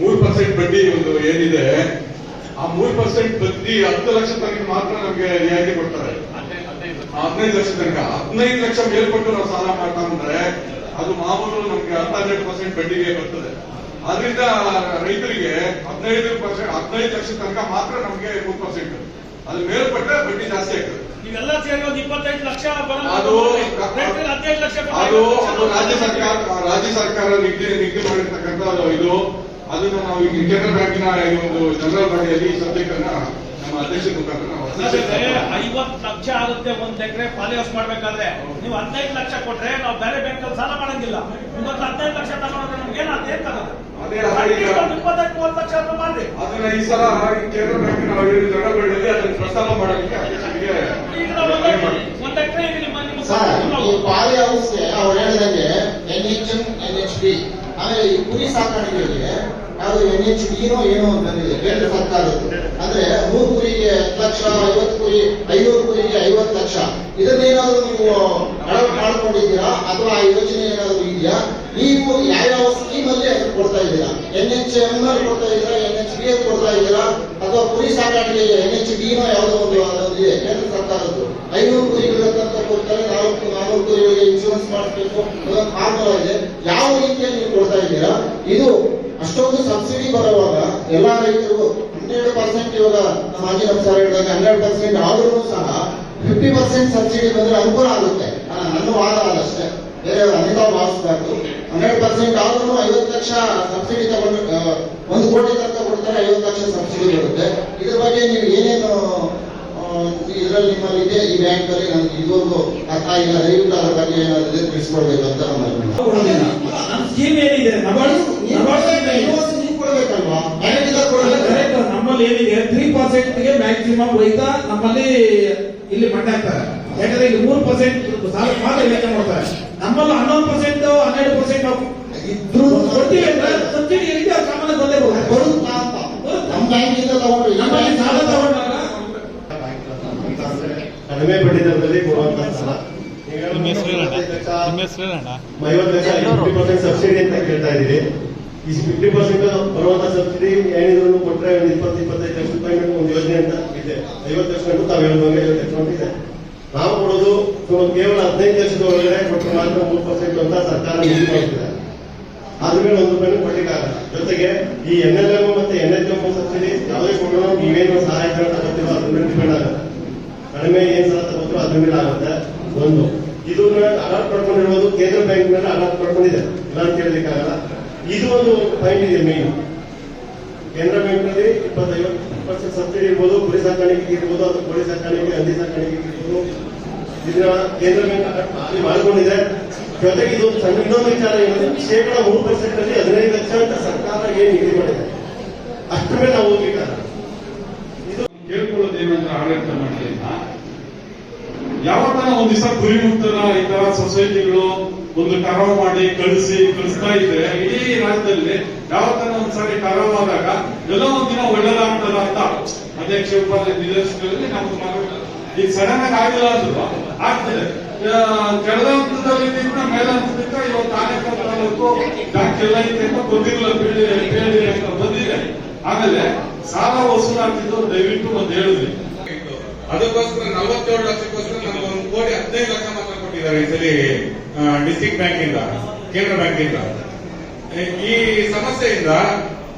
ಮೂರು ಪರ್ಸೆಂಟ್ ಬಡ್ಡಿ ಒಂದು ಏನಿದೆ, ಆ ಮೂರ್ ಪರ್ಸೆಂಟ್ ಬಡ್ಡಿ ಹತ್ತು ಲಕ್ಷ ತನಕ ಮಾತ್ರ ನಮಗೆ ರಿಯಾಯಿತಿ ಕೊಡ್ತಾರೆ. ಹದಿನೈದು ಲಕ್ಷ ತನಕ. ಹದಿನೈದು ಲಕ್ಷ ಮೇಲ್ಪಟ್ಟು ನಾವು ಸಾಲ ಮಾಡ್ತಾ ಬಂದ್ರೆ ಅದು ಮಾಮೂಲು ನಮ್ಗೆ ಹನ್ನೆರಡು ಪರ್ಸೆಂಟ್ ಬಡ್ಡಿಗೆ ಬರ್ತದೆ. ಆದ್ರಿಂದ ರೈತರಿಗೆ ಹದಿನೈದು ಪರ್ಸೆಂಟ್ ಹದಿನೈದು ಲಕ್ಷ ತನಕ ಮಾತ್ರ ನಮಗೆ ಮೂರು ಪರ್ಸೆಂಟ್ ಅದು ಮೇಲ್ಪಟ್ಟರೆ ಬಡ್ಡಿ ಜಾಸ್ತಿ ಆಗ್ತದೆ. ಇವೆಲ್ಲ ಸೇರಿ ಒಂದು ಇಪ್ಪತ್ತೈದು ಲಕ್ಷ ಅದು ಹದಿನೈದು ಲಕ್ಷ ಅದು ರಾಜ್ಯ ಸರ್ಕಾರ ರಾಜ್ಯ ಸರ್ಕಾರ ನಿಗದಿ ನಿಗದಿ ಮಾಡಿರ್ತಕ್ಕಂಥ ಇದು. ಅದನ್ನು ನಾವು ಈಗ ಕೇಂದ್ರ ಬ್ಯಾಂಕಿನ ಈ ಒಂದು ಜನರಲ್ ಬಾಡಿಯಲ್ಲಿ ಸದ್ಯಕ್ಕನ್ನ ನಮ್ಮ ಅಧ್ಯಕ್ಷರ ಮುಖಾಂತರ ಐವತ್ತು ಲಕ್ಷ ಆಗುತ್ತೆ ಒಂದ್ ಎಕರೆ ಪಾಲಿಹೌಸ್ ಮಾಡ್ಬೇಕಾದ್ರೆ. ನೀವು ಹದಿನೈದು ಲಕ್ಷ ಕೊಟ್ರೆ ನಾವು ಬೇರೆ ಬ್ಯಾಂಕ್ ಅಲ್ಲಿ ಸಾಲ ಮಾಡಂಗಿಲ್ಲ. ಇವತ್ತು ಹದಿನೈದು ಲಕ್ಷ ತಗೊಂಡ್ರೆ ನಮ್ಗೆ ಏನ್ ತಗೋದು ಅದೇ ಈಗ ಇಪ್ಪತ್ತೈದು ಮೂವತ್ತು ಲಕ್ಷ ಮಾಡ್ರಿ. ಅದನ್ನ ಈ ಸಲ ಈ ಕೇಂದ್ರ ಬ್ಯಾಂಕಿನ ಜನರಲ್ ಬಾಡಿಯಲ್ಲಿ ಅದನ್ನು ಅಧ್ಯಕ್ಷರಿಗೆ ಒಂದ್-. ಒಂದ್ ಎಕರೆ ಈ ಪಾಲಿ ಹೌಸ್ಗೆ ಅವ್ರು ಹೇಳಿದಂಗೆ N H N H B ಆಮೇಲೆ ಈ ಕುರಿ ಸಾಕಾಣಿಕೆಗೆ ಯಾವುದು ಎನ್ ಎಚ್ ಡಿನೋ ಏನೋ ಅಂತ ಬಂದಿದೆ, ಕೇಂದ್ರ ಸರ್ಕಾರದ್ದು. ಅಂದ್ರೆ ನೂರು ಕುರಿಗೆ ಹತ್ತು ಲಕ್ಷ, ಐವತ್ತು ಕುರಿ, ಐನೂರು ಕುರಿಗೆ ಐವತ್ತು ಲಕ್ಷ. ಇದನ್ನೇನಾದ್ರೂ ನೀವು ಅಳವಡಿಕೆ ಮಾಡ್ಕೊಂಡಿದ್ದೀರಾ? ಅಥವಾ ಆ ಯೋಜನೆ ಏನಾದ್ರು ಇದೆಯಾ? ನೀವು ಯಾವ್ಯಾವ ಸ್ಕೀಮ್ ಅಲ್ಲಿ ಅದಕ್ಕೆ ಕೊಡ್ತಾ ಇದ್ದೀರಾ? ಎನ್ ಎಚ್ ಎಂ ಅಲ್ಲಿ ಕೊಡ್ತಾ ಇದ್ದೀರಾ? ಎನ್ ಎಚ್ ಬಿ ಅಲ್ಲಿ ಕೊಡ್ತಾ ಇದ್ದೀರಾ? ಅಥವಾ ಕುರಿ ಸಾಕಾಣಿಕೆಗೆ ಎನ್ ಎಚ್ ಡಿನೋ ಯಾವುದೋ ಒಂದು ಇದೆ, ಕೇಂದ್ರ ಸರ್ಕಾರದ್ದು. ಐನೂರು ಕುರಿಗಳಂತ ಕೊಡ್ತಾರೆ, ನಾಲ್ಕು, ನಾನೂರು ಕುರಿಗಳಿಗೆ ಇನ್ಶೂರೆನ್ಸ್ ಮಾಡಿಸ್ಬೇಕು ಅದೊಂದು ಫಾರ್ಮುಲಾ ಇದೆ. ಯಾವ ರೀತಿಯಲ್ಲಿ ನೀವು ಕೊಡ್ತಾ ಇದ್ದೀರಾ? ಇದು ಅಷ್ಟೊಂದು ಸಬ್ಸಿಡಿ ಬರುವಾಗ ಎಲ್ಲಾ ರೈತರು ಹನ್ನೆರಡು ಪರ್ಸೆಂಟ್ ಇವಾಗ ಮಾಜಿ ನಮ್ಮ ಹೇಳಿದಾಗ ಹನ್ನೆರಡು ಪರ್ಸೆಂಟ್ ಆದ್ರೂ ಸಹ ಫಿಫ್ಟಿ ಪರ್ಸೆಂಟ್ ಸಬ್ಸಿಡಿ ಬಂದ್ರೆ ಅನುಕೂಲ ಆಗುತ್ತೆ. ನನ್ನ ವಾದ ಅದಷ್ಟೇ ಬೇರೆ ಅನಿತಾ ಭಾವಿಸಬಾರ್ದು. ಹನ್ನೆರಡು ಪರ್ಸೆಂಟ್ ಆದ್ರೂ ಐವತ್ತು ಲಕ್ಷ ಸಬ್ಸಿಡಿ ತಗೊಂಡು ಒಂದು ಕೋಟಿ ತನಕ ಕೊಡ್ತಾರೆ, ಐವತ್ತು ಲಕ್ಷ ಸಬ್ಸಿಡಿ ಬರುತ್ತೆ. ಇದ್ರ ಬಗ್ಗೆ ನೀವು ಏನೇನು ಇದರಲ್ಲಿ ನಿಮ್ಮಲ್ಲಿದೆ ಈ ಬ್ಯಾಂಕ್ ಅಲ್ಲಿ ನಮ್ಗೆ ಇದುವರೆಗೂ ಅರ್ಥ ಇಲ್ಲ ದಯವಿಟ್ಟು ಅದ್ರ ಬಗ್ಗೆ ಏನಾದ್ರೆ ತಿಳಿಸ್ಕೊಡ್ಬೇಕಂತ ಕೊಡ್ಬೇಕಲ್ವಾ. ನಮ್ಮಲ್ಲಿ ಏನಿದೆ? ತ್ರೀ ಪರ್ಸೆಂಟ್ಗೆ ಮ್ಯಾಕ್ಸಿಮಮ್ ರೈತ ನಮ್ಮಲ್ಲಿ ಇಲ್ಲಿ ಮಟ್ಟ ಹಾಕ್ತಾರೆ. ಯಾಕಂದ್ರೆ ಇಲ್ಲಿ ಮೂರು ಪರ್ಸೆಂಟ್ ಸಾಲ ಮಾತ್ರ ಲೆಕ್ಕ ಮಾಡ್ತಾರೆ ನಮ್ಮಲ್ಲಿ ಹನ್ನೊಂದು ಪರ್ಸೆಂಟ್ ಹನ್ನೆರಡು ಪರ್ಸೆಂಟ್ ಇದ್ರೂ ಕೊಡ್ತೀವಿ ಅಂದ್ರೆ ಸಬ್ಸಿಡಿ ಏನಿದೆ ಸಾಮಾನ್ಯ ಬಂದೇ ಬರುತ್ತೆ ಬರುತ್ತಾ ಅಂತ. ನಮ್ಮ ಬ್ಯಾಂಕಿಂದ ತಗೊಂಡು ನಮ್ಮಲ್ಲಿ ಸಾಲ ಬ್ಯಾಂಕಿಂದ ಕಡಿಮೆ ಬಡ್ಡಿ ದರದಲ್ಲಿ ಕೊಡುವಂತಹ ಸಾಲ. ಸಬ್ಸಿಡಿ ಅಂತ ಕೇಳ್ತಾ ಇದೀವಿ ಈ ಫಿಫ್ಟಿ ಪರ್ಸೆಂಟ್ ಬರುವಂತ ಸಬ್ಸಿಡಿ ಏನಿದ್ರು ಕೊಟ್ರೆ ಒಂದು ಇಪ್ಪತ್ತು ಇಪ್ಪತ್ತೈದು ಲಕ್ಷ ರೂಪಾಯಿ ಒಂದು ಯೋಜನೆ ಅಂತ ಇದೆ. ಐವತ್ತು ಲಕ್ಷ ಗಂಟು ತಾವು ಹೇಳ್ದಂಗೆ ಐವತ್ತು ಲಕ್ಷ ಗಂಟು ಇದೆ ನಾವು ಕೊಡೋದು ಕೇವಲ ಹದಿನೈದು ಲಕ್ಷದ ಒಳಗಡೆ ಕೊಟ್ಟು ಮಾತ್ರ ಮೂರು ಪರ್ಸೆಂಟ್ ಅಂತ ಸರ್ಕಾರ ಯೂಸ್ ಮಾಡ್ತಿದೆ. ಅದ್ರ ಮೇಲೆ ಒಂದು ರೂಪಾಯಿ ಕೊಡ್ಲಿಕ್ಕಾಗಲ್ಲ ಜೊತೆಗೆ ಈ ಎನ್ ಎಲ್ ಎಂ ಮತ್ತೆ ಎನ್ ಎಚ್ ಎಂ ಸಬ್ಸಿಡಿ ಯಾವುದೇ ಕೊಡೋಣ ನೀವೇನು ಸಹಾಯ ತಗೋತೀರೋ ಅದ್ರ ಮೇಲೆ ಡಿಪೆಂಡ್ ಆಗುತ್ತೆ. ಕಡಿಮೆ ಏನ್ ಸಾಲ ತಗೋತಾರೋ ಅದ್ರ ಮೇಲೆ ಆಗುತ್ತೆ. ಒಂದು. ಇದನ್ನ ಅಲರ್ಟ್ ಮಾಡ್ಕೊಂಡಿರೋದು ಕೇಂದ್ರ ಬ್ಯಾಂಕ್ ಮೇಲೆ ಅಲರ್ಟ್ ಮಾಡ್ಕೊಂಡಿದೆ. ಇಲ್ಲ ಅಂತ ಇದು ಒಂದು ಪಾಯಿಂಟ್ ಇದೆ ಮೇನ್ ಕೇಂದ್ರ ಬ್ಯಾಂಕ್ನಲ್ಲಿ ಇಪ್ಪತ್ತೈವತ್ತು ಪರ್ಸೆಂಟ್ ಸಬ್ಸಿಡಿ ಇರ್ಬೋದು ಕುರಿ ಸಾಕಾಣಿಕೆ ಇರ್ಬೋದು ಅಥವಾ ಕೋಳಿ ಸಾಕಾಣಿಕೆ, ಹಂದಿ ಸಾಕಾಣಿಕೆ ಇರ್ಬೋದು. ಇದನ್ನ ಕೇಂದ್ರ ಬ್ಯಾಂಕ್ ಅಲ್ಲಿ ಮಾಡಿಕೊಂಡಿದೆ. ಜೊತೆಗೆ ಇದು ಸಣ್ಣ ಇನ್ನೊಂದು ವಿಚಾರ ಏನಂದ್ರೆ, ಶೇಕಡ ಮೂರು ಪರ್ಸೆಂಟ್ ಅಲ್ಲಿ ಹದಿನೈದು ಲಕ್ಷ ಅಂತ ಸರ್ಕಾರ ಏನ್ ನಿಗದಿ ಮಾಡಿದೆ. ಅಷ್ಟು ಮೇಲೆ ನಾವು ಹೋಗ್ಲಿಕ್ಕಾಗಲ್ಲ. ಕೇಳ್ಕೊಳ್ಳೋದೇನಂದ್ರೆ ಆಡಳಿತ ಮಂಡಳಿಯಿಂದ ಯಾವತ್ತನ ಒಂದ್ ದಿವಸ ಗುರಿ ಮುಕ್ತರ ಈ ತರ ಸೊಸೈಟಿಗಳು ಒಂದು ಕರಾವ್ ಮಾಡಿ ಕಳಿಸಿ, ಕಳಿಸ್ತಾ ಇದ್ರೆ ಇಡೀ ರಾಜ್ಯದಲ್ಲಿ ಯಾವತ್ತನ ಒಂದ್ಸಾರಿ ಕರಾವ್ ಆದಾಗ ಎಲ್ಲೋ ಒಂದಿನ ದಿನ ಒಳ್ಳೇದಾಗ್ತದ ಅಂತ ಅಧ್ಯಕ್ಷ ಉಪಾಧ್ಯಕ್ಷ ನಿರ್ದೇಶಕರಲ್ಲಿ ನಮ್ದು ಮಗ ಈಗ ಸಡನ್ ಆಗಿ ಆಗಿಲ್ಲ ಅಂದ್ರು ಆಗ್ತದೆ. ಕೆಳದ ಹಂತದಲ್ಲಿ ಇದ್ದಿದ್ದ ಮೇಲೆ ಹಂತದಿಂದ ಇವತ್ತು ಆನೇಕಲ್ ತಾಲೂಕು ಎಲ್ಲ ಐತೆ ಅಂತ ಗೊತ್ತಿಲ್ಲ ಪೀಳಿ ಪೀಳಿ ಅಂತ ಬಂದಿದೆ. ಆಮೇಲೆ ಸಾಲ ವಸೂಲಾಗ್ತಿದ್ದು ದಯವಿಟ್ಟು ಒಂದು ಹೇಳಿದ್ರಿ. ಅದಕ್ಕೋಸ್ಕರ ನಲವತ್ತೇಳು ಲಕ್ಷಕ್ಕೋಸ್ಕರ ನಮ್ಗೆ ಒಂದು ಕೋಟಿ ಹದಿನೈದು ಲಕ್ಷ ಮಾತ್ರ ಕೊಟ್ಟಿದ್ದಾರೆ ಈ ಸಲಿ ಡಿಸ್ಟ್ರಿಕ್ಟ್ ಬ್ಯಾಂಕ್ ಇಂದ, ಕೇಂದ್ರ ಬ್ಯಾಂಕ್ ಇಂದ. ಈ ಸಮಸ್ಯೆಯಿಂದ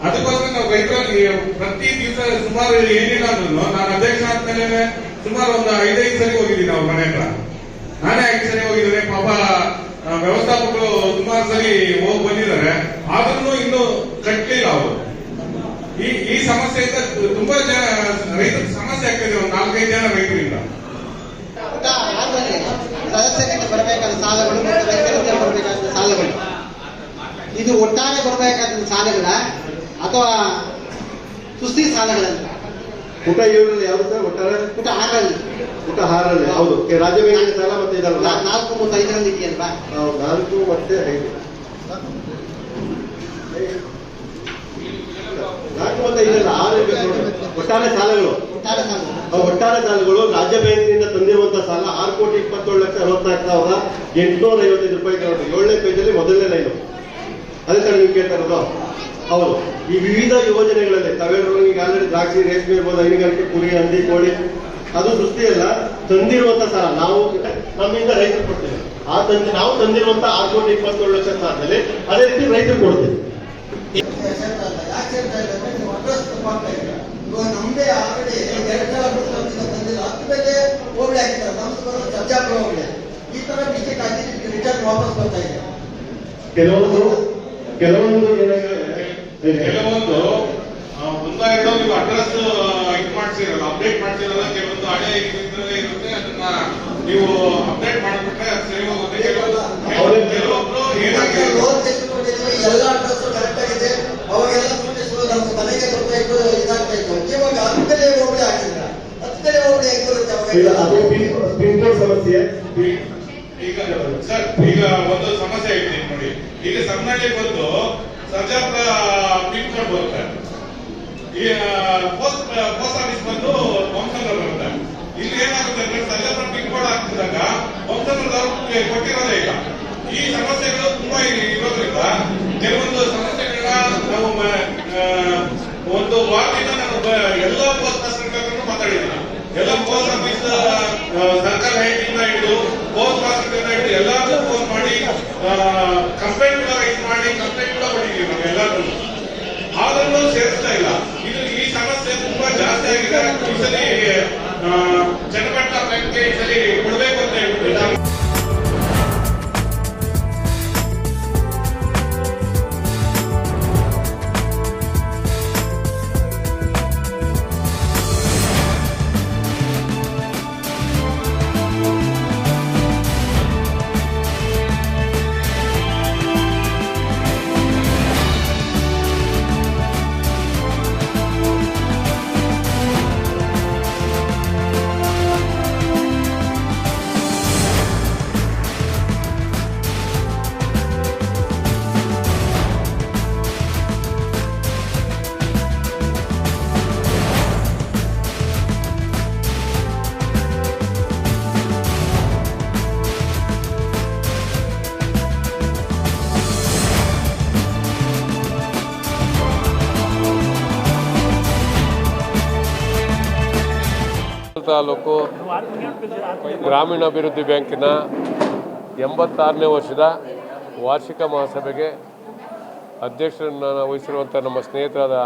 ಅದಕ್ಕೋಸ್ಕರ ನಾವು ರೈತರಲ್ಲಿ ಪ್ರತಿ ದಿವಸ ಸುಮಾರು ಏನಿಲ್ಲ ಅಂದ್ರೂ ನಾನು ಅಧ್ಯಕ್ಷ ಆದ್ಮೇಲೆ ಸುಮಾರು ಒಂದು ಐದೈದು ಸರಿ ಹೋಗಿದ್ದೀನಿ ಅವ್ರ ಮನೆ ಹತ್ರ. ನಾನೇ ಐದು ಸರಿ ಹೋಗಿದ್ದೇನೆ, ಪಾಪ ವ್ಯವಸ್ಥಾಪಕರು ಸುಮಾರು ಸರಿ ಹೋಗಿ ಬಂದಿದ್ದಾರೆ. ಆದ್ರೂ ಇನ್ನೂ ಕಟ್ಟಲಿಲ್ಲ ಅವರು. ಈ ಈ ಸಮಸ್ಯೆಯಿಂದ ತುಂಬಾ ಜನ ರೈತರ ಸಮಸ್ಯೆ ಆಗ್ತಿದೆ ಒಂದು ನಾಲ್ಕೈದು ಜನ ರೈತರಿಂದ ಸದಸ್ಯರಿಗೆ ಬರಬೇಕಾದ ಸಾಲಗಳು ಮತ್ತು ರೈತರಿಗೆ ಬರಬೇಕಾದ ಸಾಲಗಳು. ಇದು ಒಟ್ಟಾರೆ ಬರಬೇಕಾದ ಸಾಲಗಳ ಅಥವಾ ಸುಸ್ತಿ ಸಾಲಗಳಂತ ಊಟ ಏಳರಲ್ಲಿ ಯಾವ್ದು ಸರ್? ಒಟ್ಟಾರೆ ಊಟ ಆರರಲ್ಲಿ ಊಟ ಆರರಲ್ಲಿ ಹೌದು. ಕೆ- ರಾಜ್ಯ ಸಾಲ ಮತ್ತೆ ಇದಲ್ಲ ನಾಲ್ಕು ಮತ್ತು ಐದರಲ್ಲಿ ಇದೆಯಲ್ವಾ ನಾಲ್ಕು ಮತ್ತೆ ಐದು. ನಾಲ್ಕು ಮತ್ತೆ ಐದಲ್ಲ ಆರು ನೋಡಿ. ಒಟ್ಟಾರೆ ಸಾಲಗಳು. ಒಟ್ಟಾರೆ ಸಾಲಗಳು ರಾಜ್ಯ ಬ್ಯಾಂಕಿನಿಂದ ತಂದಿರುವಂತಹ ಸಾಲ ಆರು ಕೋಟಿ ಇಪ್ಪತ್ತೇಳು ಲಕ್ಷ ಅರವತ್ನಾಲ್ಕು ಸಾವಿರದ ಎಂಟುನೂರ ಐವತ್ತೈದು ರೂಪಾಯಿ ಏಳನೇ ಪೇಜಲ್ಲಿ ಮೊದಲನೇ ಲೈನು ಅದೇ ತರ ನೀವು ಕೇಳ್ತಾ ಇರೋದು. ಹೌದು. ಈ ವಿವಿಧ ಯೋಜನೆಗಳಲ್ಲಿ ತಾವೇಳು ಈಗ ಆಲ್ರೆಡಿ ದ್ರಾಕ್ಷಿ ರೇಷ್ಮೆ ಇರ್ಬೋದು ಹೈನುಗಾರಿಕೆ ಕುರಿ ಹಂದಿ ಕೋಳಿ ಅದು ಸೃಷ್ಟಿಯಲ್ಲ ತಂದಿರುವಂತ ಸಾಲ. ನಾವು ನಮ್ಮಿಂದ ರೈತರು ಕೊಡ್ತೇವೆ. ಆ ತಂದಿ ನಾವು ತಂದಿರುವಂತಹ ಆರು ಕೋಟಿ ಇಪ್ಪತ್ತೇಳು ಲಕ್ಷ ಸಾಲದಲ್ಲಿ ಅದೇ ರೀತಿ ರೈತರು ಕೊಡ್ತೇವೆ. ನಮ್ದೇ ಆಲ್ರೆಡಿ ಎರಡು ಸಲ ತಂದಿಲ್ಲ ಹತ್ತು ಮೇಲೆ ಹೋಬಳಿ ಹಾಕಿದ್ದಾರೆ. ನಮ್ದು ಬರೋ ಸರ್ಜಾಪುರ ಹೋಬಳಿ. ಈ ತರ ಬಿಸಿ ಆಗಿ ರಿಟರ್ನ್ ವಾಪಸ್ ಬರ್ತಾ ಇದೆ. ಕೆಲವೊಂದು ಕೆಲವೊಂದು ಕೆಲವೊಂದು ಒಂದೋ ಎರಡೋ ನೀವು ಅಡ್ರೆಸ್ ಇದು ಮಾಡ್ಸಿರಲ್ಲ ಅಪ್ಡೇಟ್ ಮಾಡ್ಸಿರಲ್ಲ ಕೆಲವೊಂದು ಹಳೆ ಇರುತ್ತೆ. ಅದನ್ನ ನೀವು ಅಪ್ಡೇಟ್ ಮಾಡಿಬಿಟ್ರೆ ಅದು ಸರಿ ಹೋಗುತ್ತೆ ಕೆಲವೊಬ್ರು ಏನಾಗಿದೆ ಎಲ್ಲ ಅಡ್ರೆಸ್ ಕರೆಕ್ಟ್ ಆಗಿದೆ ಅವಾಗೆಲ್ಲ ನೋಟಿಸ್ ನಮ್ಗೆ ಮನೆಗೆ ಬರ್ತಾ ಇತ್ತು ಇದಾಗ್ತಾ ಇತ್ತು ಇವಾಗ ಹತ್ತು ಕಡೆ ಹೋಬಳಿ ಹಾಕಿದ್ರ ಹತ್ತು ಕಡೆ ಹೋಬಳಿ ಹೆಂಗ್ ಬರುತ್ತೆ ಇಲ್ಲ ಅದು ಕೋಡ್ ಸಮಸ್ಯೆ ಈಗ, ಸರ್, ಈಗ ಒಂದು ಸಮಸ್ಯೆ ಹೇಳ್ತೀನಿ ನೋಡಿ. ಈಗ ಸಮ್ಮಳ್ಳಿ ಬಂದು ಸರ್ಜಾಪುರ ಪಿನ್ ಕೋಡ್ ಬರುತ್ತೆ ಈ ಪೋಸ್ಟ್ ಪೋಸ್ಟ್ ಆಫೀಸ್ ಬಂದು ವಂಶಂದ್ರ ಬರುತ್ತೆ ಇಲ್ಲಿ ಏನಾಗುತ್ತೆ ಅಂದ್ರೆ ಸರ್ಜಾಪುರ ಪಿನ್ ಕೋಡ್ ಹಾಕ್ತಿದಾಗ ವಂಶಂದ್ರದವ್ರು ಕೊಟ್ಟಿರೋದೇ ಈಗ ಈ ಸಮಸ್ಯೆಗಳು ತುಂಬಾ ಇರೋದ್ರಿಂದ ಕೆಲವೊಂದು ಸಮಸ್ಯೆಗಳನ್ನ ನಾವು ಒಂದು ವಾರದಿಂದ ನಾವು ಎಲ್ಲ ಪೋಸ್ಟ್ ಮಾಸ್ಟರ್ ಹತ್ರನೂ ಮಾತಾಡಿದ್ದೀನಿ ಎಲ್ಲ ಪೋಸ್ಟ್ ಆಫೀಸ್ ಸರ್ಕಾರ ಹೈಟಿಂದ ಹಿಡಿದು ಪೋಸ್ಟ್ ಮಾಸ್ಟರ್ ಹಿಡಿದು ಎಲ್ಲಾರ್ಗೂ ಫೋನ್ ಮಾಡಿ ಕಂಪ್ಲೇಂಟ್ ಕೂಡ ರೈಸ್ ಮಾಡಿ ಕಂಪ್ಲೇಂಟ್ ಕೂಡ ಕೊಟ್ಟಿದ್ದೀವಿ ನಾವು ಎಲ್ಲಾರ್ಗೂ ಆದ್ರೂ ಸೇರಿಸ್ತಾ ಇಲ್ಲ. ಇದು ಈ ಸಮಸ್ಯೆ ತುಂಬಾ ಜಾಸ್ತಿ ಆಗಿದೆ. ಈ ಸಲ ಆ, ಚನ್ನಪಟ್ಟಣ ಬ್ಯಾಂಕ್ಗೆ ಈ ಸಲ ಕೊಡಬೇಕು ಗ್ರಾಮೀಣಾಭಿವೃದ್ಧಿ ಬ್ಯಾಂಕಿನ ಎಂಬತ್ತಾರನೇ ವರ್ಷದ ವಾರ್ಷಿಕ ಮಹಾಸಭೆಗೆ ಅಧ್ಯಕ್ಷರನ್ನು ವಹಿಸಿರುವಂಥ ನಮ್ಮ ಸ್ನೇಹಿತರಾದ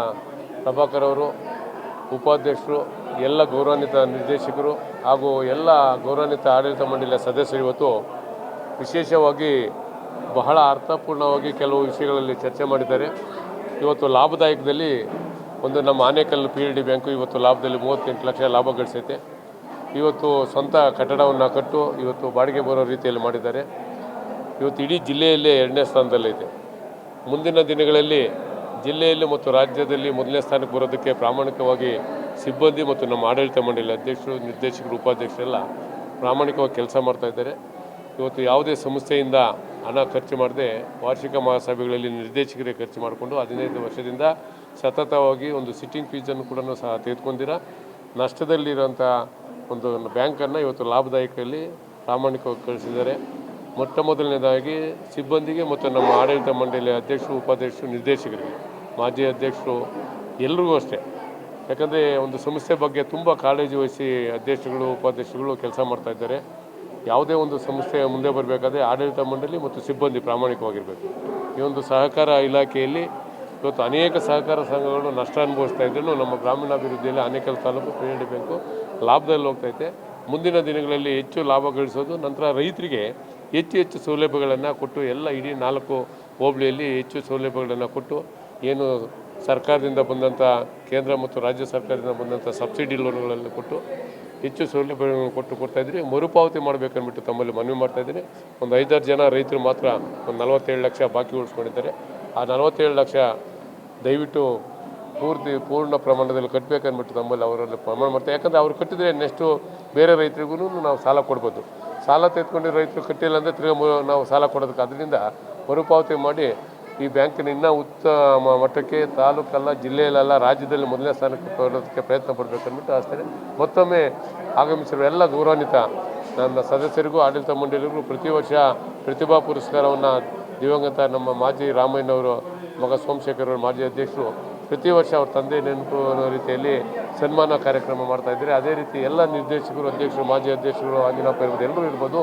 ಪ್ರಭಾಕರ್ ಅವರು, ಉಪಾಧ್ಯಕ್ಷರು, ಎಲ್ಲ ಗೌರವಾನ್ವಿತ ನಿರ್ದೇಶಕರು ಹಾಗೂ ಎಲ್ಲ ಗೌರವಾನ್ವಿತ ಆಡಳಿತ ಮಂಡಳಿಯ ಸದಸ್ಯರು ಇವತ್ತು ವಿಶೇಷವಾಗಿ ಬಹಳ ಅರ್ಥಪೂರ್ಣವಾಗಿ ಕೆಲವು ವಿಷಯಗಳಲ್ಲಿ ಚರ್ಚೆ ಮಾಡಿದ್ದಾರೆ. ಇವತ್ತು ಲಾಭದಾಯಕದಲ್ಲಿ ಒಂದು ನಮ್ಮ Anekal P L D bank ಇವತ್ತು ಲಾಭದಲ್ಲಿ ಮೂವತ್ತೆಂಟು ಲಕ್ಷ ಲಾಭ ಗಳಿಸೈತೆ. ಇವತ್ತು ಸ್ವಂತ ಕಟ್ಟಡವನ್ನು ಕಟ್ಟು ಇವತ್ತು ಬಾಡಿಗೆ ಬರೋ ರೀತಿಯಲ್ಲಿ ಮಾಡಿದ್ದಾರೆ. ಇವತ್ತು ಇಡೀ ಜಿಲ್ಲೆಯಲ್ಲೇ ಎರಡನೇ ಸ್ಥಾನದಲ್ಲಿದೆ. ಮುಂದಿನ ದಿನಗಳಲ್ಲಿ ಜಿಲ್ಲೆಯಲ್ಲಿ ಮತ್ತು ರಾಜ್ಯದಲ್ಲಿ ಮೊದಲನೇ ಸ್ಥಾನಕ್ಕೆ ಬರೋದಕ್ಕೆ ಪ್ರಾಮಾಣಿಕವಾಗಿ ಸಿಬ್ಬಂದಿ ಮತ್ತು ನಮ್ಮ ಆಡಳಿತ ಮಂಡಳಿ ಅಧ್ಯಕ್ಷರು, ನಿರ್ದೇಶಕರು, ಉಪಾಧ್ಯಕ್ಷರೆಲ್ಲ ಪ್ರಾಮಾಣಿಕವಾಗಿ ಕೆಲಸ ಮಾಡ್ತಾ ಇದ್ದಾರೆ. ಇವತ್ತು ಯಾವುದೇ ಸಂಸ್ಥೆಯಿಂದ ಹಣ ಖರ್ಚು ಮಾಡದೆ ವಾರ್ಷಿಕ ಮಹಾಸಭೆಗಳಲ್ಲಿ ನಿರ್ದೇಶಕರೇ ಖರ್ಚು ಮಾಡಿಕೊಂಡು ಹದಿನೈದು ವರ್ಷದಿಂದ ಸತತವಾಗಿ ಒಂದು ಸಿಟ್ಟಿಂಗ್ ಫೀಸನ್ನು ಕೂಡ ಸಹ ತೆಗೆದುಕೊಂಡಿರ. ನಷ್ಟದಲ್ಲಿರೋಂಥ ಒಂದು ಬ್ಯಾಂಕನ್ನು ಇವತ್ತು ಲಾಭದಾಯಕದಲ್ಲಿ ಪ್ರಾಮಾಣಿಕವಾಗಿ ಕಳಿಸಿದ್ದಾರೆ. ಮೊಟ್ಟ ಮೊದಲನೇದಾಗಿ ಸಿಬ್ಬಂದಿಗೆ ಮತ್ತು ನಮ್ಮ ಆಡಳಿತ ಮಂಡಳಿಯ ಅಧ್ಯಕ್ಷರು, ಉಪಾಧ್ಯಕ್ಷರು, ನಿರ್ದೇಶಕರಿಗೆ, ಮಾಜಿ ಅಧ್ಯಕ್ಷರು ಎಲ್ರಿಗೂ ಅಷ್ಟೇ. ಯಾಕಂದರೆ ಒಂದು ಸಂಸ್ಥೆ ಬಗ್ಗೆ ತುಂಬ ಕಾಳಜಿ ವಹಿಸಿ ಅಧ್ಯಕ್ಷಗಳು ಉಪಾಧ್ಯಕ್ಷಗಳು ಕೆಲಸ ಮಾಡ್ತಾ ಇದ್ದಾರೆ. ಯಾವುದೇ ಒಂದು ಸಂಸ್ಥೆ ಮುಂದೆ ಬರಬೇಕಾದ್ರೆ ಆಡಳಿತ ಮಂಡಳಿ ಮತ್ತು ಸಿಬ್ಬಂದಿ ಪ್ರಾಮಾಣಿಕವಾಗಿರಬೇಕು. ಈ ಒಂದು ಸಹಕಾರ ಇಲಾಖೆಯಲ್ಲಿ ಇವತ್ತು ಅನೇಕ ಸಹಕಾರ ಸಂಘಗಳು ನಷ್ಟ ಅನುಭವಿಸ್ತಾ ಇದ್ದು ನಮ್ಮ ಗ್ರಾಮೀಣಾಭಿವೃದ್ಧಿಯಲ್ಲಿ ಅನೇಕ ತಾಲೂಕು ಪಿ ಎಲ್ ಡಿ ಬ್ಯಾಂಕು ಲಾಭದಲ್ಲಿ ಹೋಗ್ತೈತೆ. ಮುಂದಿನ ದಿನಗಳಲ್ಲಿ ಹೆಚ್ಚು ಲಾಭ ಗಳಿಸೋದು, ನಂತರ ರೈತರಿಗೆ ಹೆಚ್ಚು ಹೆಚ್ಚು ಸೌಲಭ್ಯಗಳನ್ನು ಕೊಟ್ಟು ಎಲ್ಲ ಇಡೀ ನಾಲ್ಕು ಹೋಬಳಿಯಲ್ಲಿ ಹೆಚ್ಚು ಸೌಲಭ್ಯಗಳನ್ನು ಕೊಟ್ಟು ಏನು ಸರ್ಕಾರದಿಂದ ಬಂದಂಥ ಕೇಂದ್ರ ಮತ್ತು ರಾಜ್ಯ ಸರ್ಕಾರದಿಂದ ಬಂದಂಥ ಸಬ್ಸಿಡಿ ಲೋನ್ಗಳನ್ನು ಕೊಟ್ಟು ಹೆಚ್ಚು ಸೌಲಭ್ಯಗಳನ್ನು ಕೊಟ್ಟು ಕೊಡ್ತಾಯಿದ್ರಿ ಮರುಪಾವತಿ ಮಾಡಬೇಕನ್ಬಿಟ್ಟು ತಮ್ಮಲ್ಲಿ ಮನವಿ ಮಾಡ್ತಾಯಿದ್ದೀನಿ ಒಂದು ಐದಾರು ಜನ ರೈತರು ಮಾತ್ರ ಒಂದು ನಲವತ್ತೇಳು ಲಕ್ಷ ಬಾಕಿ ಉಳಿಸ್ಕೊಂಡಿದ್ದಾರೆ. ಆ ನಲವತ್ತೇಳು ಲಕ್ಷ ದಯವಿಟ್ಟು ಪೂರ್ತಿ, ಪೂರ್ಣ ಪ್ರಮಾಣದಲ್ಲಿ ಕಟ್ಟಬೇಕನ್ಬಿಟ್ಟು ನಮ್ಮಲ್ಲಿ ಅವರಲ್ಲಿ ಪ್ರಮಾಣ ಮಾಡ್ತಾರೆ. ಯಾಕಂದರೆ ಅವ್ರು ಕಟ್ಟಿದರೆ ನೆಕ್ಸ್ಟು ಬೇರೆ ರೈತರಿಗೂ ನಾವು ಸಾಲ ಕೊಡ್ಬೋದು. ಸಾಲ ತೆಗೆದುಕೊಂಡು ರೈತರು ಕಟ್ಟಿಲ್ಲ ಅಂದರೆ ತಿರ್ಗಿ ನಾವು ಸಾಲ ಕೊಡೋದಕ್ಕೆ. ಅದರಿಂದ ಮರುಪಾವತಿ ಮಾಡಿ ಈ ಬ್ಯಾಂಕಿನ ಇನ್ನೂ ಉತ್ತಮ ಮಟ್ಟಕ್ಕೆ ತಾಲೂಕಲ್ಲ, ಜಿಲ್ಲೆಯಲ್ಲೆಲ್ಲ, ರಾಜ್ಯದಲ್ಲಿ ಮೊದಲನೇ ಸ್ಥಾನಕ್ಕೆ ಕೊಡೋದಕ್ಕೆ ಪ್ರಯತ್ನ ಪಡಬೇಕನ್ಬಿಟ್ಟು ಅಷ್ಟೇ ಮತ್ತೊಮ್ಮೆ ಆಗಮಿಸಿರುವ ಎಲ್ಲ ಗೌರವಾನ್ವಿತ ನನ್ನ ಸದಸ್ಯರಿಗೂ, ಆಡಳಿತ ಮಂಡಳಿಗೂ ಪ್ರತಿ ವರ್ಷ ಪ್ರತಿಭಾ ಪುರಸ್ಕಾರವನ್ನು ದಿವಂಗತ ನಮ್ಮ ಮಾಜಿ ರಾಮಯ್ಯನವರು, ಮಗ ಸೋಮಶೇಖರ್ ಅವರು, ಮಾಜಿ ಅಧ್ಯಕ್ಷರು, ಪ್ರತಿ ವರ್ಷ ಅವ್ರ ತಂದೆ ನೆನಪು ಅನ್ನೋ ರೀತಿಯಲ್ಲಿ ಸನ್ಮಾನ ಕಾರ್ಯಕ್ರಮ ಮಾಡ್ತಾ ಇದ್ದಾರೆ. ಅದೇ ರೀತಿ ಎಲ್ಲ ನಿರ್ದೇಶಕರು, ಅಧ್ಯಕ್ಷರು, ಮಾಜಿ ಅಧ್ಯಕ್ಷರು ಆಂಜನಪ್ಪ ಇರ್ಬೋದು, ಎಲ್ಲರೂ ಇರ್ಬೋದು,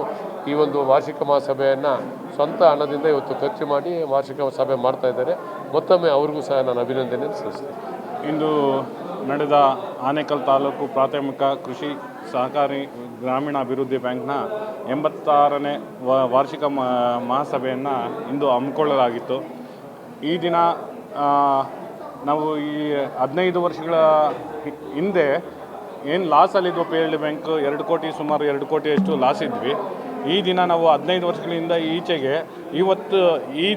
ಈ ಒಂದು ವಾರ್ಷಿಕ ಮಹಾಸಭೆಯನ್ನು ಸ್ವಂತ ಹಣದಿಂದ ಇವತ್ತು ಖರ್ಚು ಮಾಡಿ ವಾರ್ಷಿಕ ಸಭೆ ಮಾಡ್ತಾ ಇದ್ದಾರೆ. ಮತ್ತೊಮ್ಮೆ ಅವ್ರಿಗೂ ಸಹ ನಾನು ಅಭಿನಂದನೆ ಸಲ್ಲಿಸ್ತೀನಿ. ಇಂದು ನಡೆದ ಆನೇಕಲ್ ತಾಲೂಕು ಪ್ರಾಥಮಿಕ ಕೃಷಿ ಸಹಕಾರಿ ಗ್ರಾಮೀಣ ಅಭಿವೃದ್ಧಿ ಬ್ಯಾಂಕ್ನ ಎಂಬತ್ತಾರನೇ ವಾರ್ಷಿಕ ಮಹಾಸಭೆಯನ್ನು ಇಂದು ಹಮ್ಮಿಕೊಳ್ಳಲಾಗಿತ್ತು. ಈ ದಿನ ನಾವು ಈ ಹದಿನೈದು ವರ್ಷಗಳ ಹಿಂದೆ ಏನು ಲಾಸಲ್ಲಿದ್ವು ಪಿ ಎಲ್ ಡಿ ಬ್ಯಾಂಕ್, ಎರಡು ಕೋಟಿ, ಸುಮಾರು ಎರಡು ಕೋಟಿಯಷ್ಟು ಲಾಸ್ ಇದ್ವಿ. ಈ ದಿನ ನಾವು ಹದಿನೈದು ವರ್ಷಗಳಿಂದ ಈಚೆಗೆ ಇವತ್ತು ಈ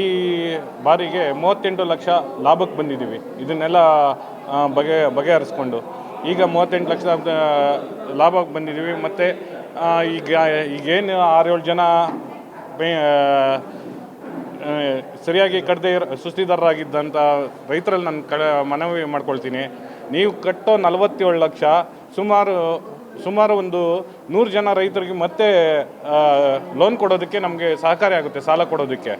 ಈ ಬಾರಿಗೆ ಮೂವತ್ತೆಂಟು ಲಕ್ಷ ಲಾಭಕ್ಕೆ ಬಂದಿದ್ದೀವಿ. ಇದನ್ನೆಲ್ಲ ಬಗೆ, ಬಗೆಹರಿಸ್ಕೊಂಡು. ಈಗ ಮೂವತ್ತೆಂಟು ಲಕ್ಷ ಲಾಭ ಲಾಭಕ್ಕೆ ಬಂದಿದ್ದೀವಿ. ಮತ್ತು ಈಗ ಈಗೇನು ಆರೇಳು ಜನ ಸರಿಯಾಗಿ ಕಟ್ಟದೆ ಇರೋ ಸುಸ್ತಿದಾರರಾಗಿದ್ದಂಥ ರೈತರಲ್ಲಿ ನಾನು ಕಡೆ ಮನವಿ ಮಾಡ್ಕೊಳ್ತೀನಿ. ನೀವು ಕಟ್ಟೋ ನಲವತ್ತೇಳು ಲಕ್ಷ, ಸುಮಾರು ಸುಮಾರು ಒಂದು ನೂರು ಜನ ರೈತರಿಗೆ ಮತ್ತೆ ಲೋನ್ ಕೊಡೋದಕ್ಕೆ ನಮಗೆ ಸಹಕಾರಿ ಆಗುತ್ತೆ, ಸಾಲ ಕೊಡೋದಕ್ಕೆ.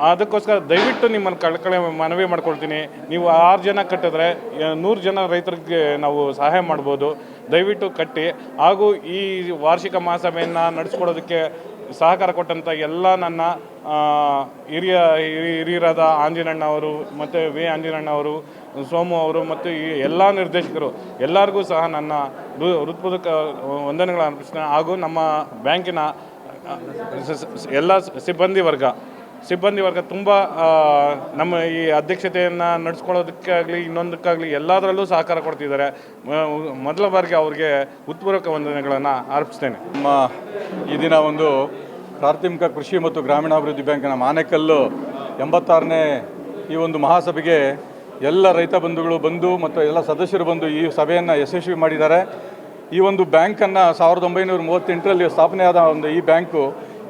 ಅದಕ್ಕೋಸ್ಕರ ದಯವಿಟ್ಟು ನಿಮ್ಮನ್ನು ಕಳ್ಕಳೆ ಮನವಿ ಮಾಡ್ಕೊಳ್ತೀನಿ. ನೀವು ಆರು ಜನ ಕಟ್ಟಿದ್ರೆ ನೂರು ಜನ ರೈತರಿಗೆ ನಾವು ಸಹಾಯ ಮಾಡ್ಬೋದು. ದಯವಿಟ್ಟು ಕಟ್ಟಿ. ಹಾಗೂ ಈ ವಾರ್ಷಿಕ ಮಹಾಸಭೆಯನ್ನು ನಡೆಸ್ಕೊಡೋದಕ್ಕೆ ಸಹಕಾರ ಕೊಟ್ಟಂಥ ಎಲ್ಲ ನನ್ನ ಹಿರಿಯ, ಹಿರಿ- ಹಿರಿಯರಾದ ಆಂಜನಣ್ಣ ಅವರು, ಮತ್ತು ವಿ ಆಂಜಿನಣ್ಣ ಅವರು, ಸೋಮು ಅವರು, ಮತ್ತು ಈ ಎಲ್ಲ ನಿರ್ದೇಶಕರು, ಎಲ್ಲರಿಗೂ ಸಹ ನನ್ನ ಹೃತ್ಪೂರ್ವಕ ವಂದನೆಗಳನ್ನು ಅರ್ಪಿಸ್ತೇನೆ. ಹಾಗೂ ನಮ್ಮ ಬ್ಯಾಂಕಿನ ಎಲ್ಲ ಸಿಬ್ಬಂದಿ ವರ್ಗ ಸಿಬ್ಬಂದಿ ವರ್ಗ ತುಂಬ ನಮ್ಮ ಈ ಅಧ್ಯಕ್ಷತೆಯನ್ನು ನಡೆಸ್ಕೊಳ್ಳೋದಕ್ಕಾಗಲಿ ಇನ್ನೊಂದಕ್ಕಾಗಲಿ ಎಲ್ಲದರಲ್ಲೂ ಸಹಕಾರ ಕೊಡ್ತಿದ್ದಾರೆ. ಮೊದಲ ಬಾರಿಗೆ ಅವ್ರಿಗೆ ಉತ್ಪೂರ್ವಕ ವಂದನೆಗಳನ್ನು ಅರ್ಪಿಸ್ತೇನೆ. ನಮ್ಮ ಈ ದಿನ ಒಂದು ಪ್ರಾಥಮಿಕ ಕೃಷಿ ಮತ್ತು ಗ್ರಾಮೀಣಾಭಿವೃದ್ಧಿ ಬ್ಯಾಂಕಿನ ಮಾನೆಕಲ್ಲು ಎಂಬತ್ತಾರನೇ ಈ ಒಂದು ಮಹಾಸಭೆಗೆ ಎಲ್ಲ ರೈತ ಬಂಧುಗಳು ಬಂದು ಮತ್ತು ಎಲ್ಲ ಸದಸ್ಯರು ಬಂದು ಈ ಸಭೆಯನ್ನು ಯಶಸ್ವಿ ಮಾಡಿದ್ದಾರೆ. ಈ ಒಂದು ಬ್ಯಾಂಕನ್ನು ಸಾವಿರದ ಒಂಬೈನೂರ ಮೂವತ್ತೆಂಟರಲ್ಲಿ ಸ್ಥಾಪನೆಯಾದ ಒಂದು ಈ ಬ್ಯಾಂಕು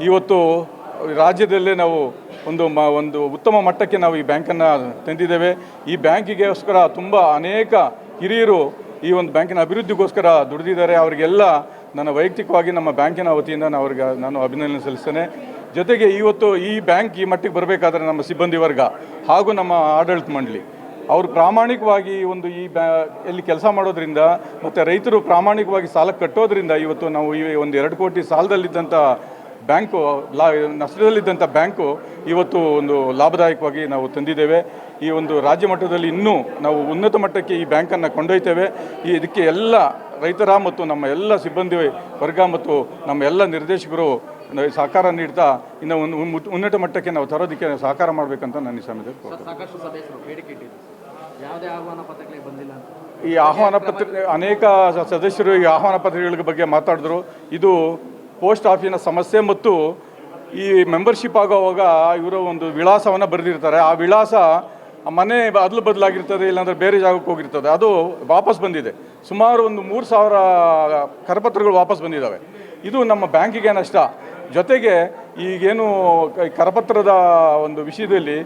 ಇವತ್ತು ರಾಜ್ಯದಲ್ಲೇ ನಾವು ಒಂದು ಮ, ಒಂದು ಉತ್ತಮ ಮಟ್ಟಕ್ಕೆ ನಾವು ಈ ಬ್ಯಾಂಕನ್ನು ತಂದಿದ್ದೇವೆ. ಈ ಬ್ಯಾಂಕಿಗೋಸ್ಕರ ತುಂಬ ಅನೇಕ ಹಿರಿಯರು ಈ ಒಂದು ಬ್ಯಾಂಕಿನ ಅಭಿವೃದ್ಧಿಗೋಸ್ಕರ ದುಡಿದಿದ್ದಾರೆ. ಅವರಿಗೆಲ್ಲ ನನ್ನ ವೈಯಕ್ತಿಕವಾಗಿ ನಮ್ಮ ಬ್ಯಾಂಕಿನ ವತಿಯಿಂದ ನಾನು ಅವ್ರಿಗೆ, ನಾನು ಅಭಿನಂದನೆ ಸಲ್ಲಿಸ್ತೇನೆ. ಜೊತೆಗೆ ಇವತ್ತು ಈ ಬ್ಯಾಂಕ್ ಈ ಮಟ್ಟಿಗೆ ಬರಬೇಕಾದ್ರೆ ನಮ್ಮ ಸಿಬ್ಬಂದಿ ವರ್ಗ ಹಾಗೂ ನಮ್ಮ ಆಡಳಿತ ಮಂಡಳಿ. ಅವರು ಪ್ರಾಮಾಣಿಕವಾಗಿ ಒಂದು ಈ ಬ್ಯಾ ಇಲ್ಲಿ ಕೆಲಸ ಮಾಡೋದ್ರಿಂದ ಮತ್ತು ರೈತರು ಪ್ರಾಮಾಣಿಕವಾಗಿ ಸಾಲ ಕಟ್ಟೋದ್ರಿಂದ ಇವತ್ತು ನಾವು ಈ ಒಂದು ಎರಡು ಕೋಟಿ ಸಾಲದಲ್ಲಿದ್ದಂಥ ಬ್ಯಾಂಕು ಲಾ ನಷ್ಟದಲ್ಲಿದ್ದಂಥ ಬ್ಯಾಂಕು ಇವತ್ತು ಒಂದು ಲಾಭದಾಯಕವಾಗಿ ನಾವು ತಂದಿದ್ದೇವೆ. ಈ ಒಂದು ರಾಜ್ಯ ಮಟ್ಟದಲ್ಲಿ ಇನ್ನೂ ನಾವು ಉನ್ನತ ಮಟ್ಟಕ್ಕೆ ಈ ಬ್ಯಾಂಕನ್ನು ಕೊಂಡೊಯ್ತೇವೆ. ಈ ಇದಕ್ಕೆ ಎಲ್ಲ ರೈತರ ಮತ್ತು ನಮ್ಮ ಎಲ್ಲ ಸಿಬ್ಬಂದಿ ವರ್ಗ ಮತ್ತು ನಮ್ಮ ಎಲ್ಲ ನಿರ್ದೇಶಕರು ಸಹಕಾರ ನೀಡ್ತಾ ಇನ್ನು ಒಂದು ಉನ್ನತ ಮಟ್ಟಕ್ಕೆ ನಾವು ತರೋದಕ್ಕೆ ಸಹಕಾರ ಮಾಡಬೇಕಂತ ನನ್ನ ಈ ಸಮಯದಲ್ಲಿ ಈ ಆಹ್ವಾನ ಪತ್ರಿಕೆ ಅನೇಕ ಸದಸ್ಯರು ಈ ಆಹ್ವಾನ ಪತ್ರಿಕೆಗಳ ಬಗ್ಗೆ ಮಾತಾಡಿದ್ರು. ಇದು ಪೋಸ್ಟ್ ಆಫೀಸಿನ ಸಮಸ್ಯೆ ಮತ್ತು ಈ ಮೆಂಬರ್ಶಿಪ್ ಆಗೋವಾಗ ಇವರು ಒಂದು ವಿಳಾಸವನ್ನು ಬರೆದಿರ್ತಾರೆ. ಆ ವಿಳಾಸ ಮನೆ ಅದಲು ಬದಲಾಗಿರ್ತದೆ, ಇಲ್ಲಾಂದರೆ ಬೇರೆ ಜಾಗಕ್ಕೆ ಹೋಗಿರ್ತದೆ. ಅದು ವಾಪಸ್ ಬಂದಿದೆ. ಸುಮಾರು ಒಂದು ಮೂರು ಸಾವಿರ ಕರಪತ್ರಗಳು ವಾಪಸ್ ಬಂದಿದ್ದಾವೆ. ಇದು ನಮ್ಮ ಬ್ಯಾಂಕಿಗೆ ನಷ್ಟ. ಜೊತೆಗೆ ಈಗೇನು ಕರಪತ್ರದ ಒಂದು ವಿಷಯದಲ್ಲಿ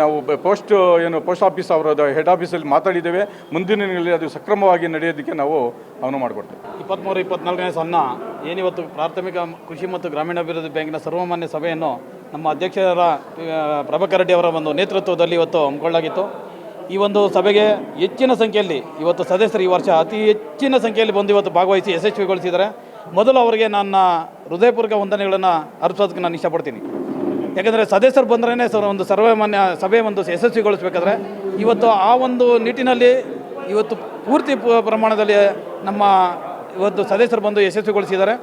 ನಾವು ಪೋಸ್ಟ್ ಏನು ಪೋಸ್ಟ್ ಆಫೀಸ್ ಅವರ ಹೆಡ್ ಆಫೀಸಲ್ಲಿ ಮಾತಾಡಿದ್ದೇವೆ. ಮುಂದಿನ ದಿನಗಳಲ್ಲಿ ಅದು ಸಕ್ರಮವಾಗಿ ನಡೆಯೋದಕ್ಕೆ ನಾವು ಅವನು ಮಾಡಿಕೊಡ್ತೇವೆ. ಇಪ್ಪತ್ತ್ಮೂರು ಇಪ್ಪತ್ನಾಲ್ಕನೇ ಸನ್ನ ಏನಿವತ್ತು ಪ್ರಾಥಮಿಕ ಕೃಷಿ ಮತ್ತು ಗ್ರಾಮೀಣಾಭಿವೃದ್ಧಿ ಬ್ಯಾಂಕಿನ ಸರ್ವಮಾನ್ಯ ಸಭೆಯನ್ನು ನಮ್ಮ ಅಧ್ಯಕ್ಷರ ಪ್ರಭಾಕರ್ ರೆಡ್ಡಿ ಅವರ ಒಂದು ನೇತೃತ್ವದಲ್ಲಿ ಇವತ್ತು ಹಮ್ಮಿಕೊಳ್ಳಲಾಗಿತ್ತು. ಈ ಒಂದು ಸಭೆಗೆ ಹೆಚ್ಚಿನ ಸಂಖ್ಯೆಯಲ್ಲಿ ಇವತ್ತು ಸದಸ್ಯರು ಈ ವರ್ಷ ಅತಿ ಹೆಚ್ಚಿನ ಸಂಖ್ಯೆಯಲ್ಲಿ ಬಂದು ಇವತ್ತು ಭಾಗವಹಿಸಿ ಯಶಸ್ವಿಗೊಳಿಸಿದ್ದಾರೆ. ಮೊದಲು ಅವರಿಗೆ ನನ್ನ ಹೃದಯಪೂರ್ವಕ ವಂದನೆಗಳನ್ನು ಅರ್ಪಿಸೋದಕ್ಕೆ ನಾನು ಇಷ್ಟಪಡ್ತೀನಿ. ಯಾಕಂದರೆ ಸದಸ್ಯರು ಬಂದ್ರೇ ಸರ್ ಒಂದು ಸರ್ವಮಾನ್ಯ ಸಭೆ ಒಂದು ಯಶಸ್ವಿಗೊಳಿಸಬೇಕಾದ್ರೆ ಇವತ್ತು ಆ ಒಂದು ನಿಟ್ಟಿನಲ್ಲಿ ಇವತ್ತು ಪೂರ್ತಿ ಪ್ರಮಾಣದಲ್ಲಿ ನಮ್ಮ ಇವತ್ತು ಸದಸ್ಯರು ಬಂದು ಯಶಸ್ವಿಗೊಳಿಸಿದ್ದಾರೆ.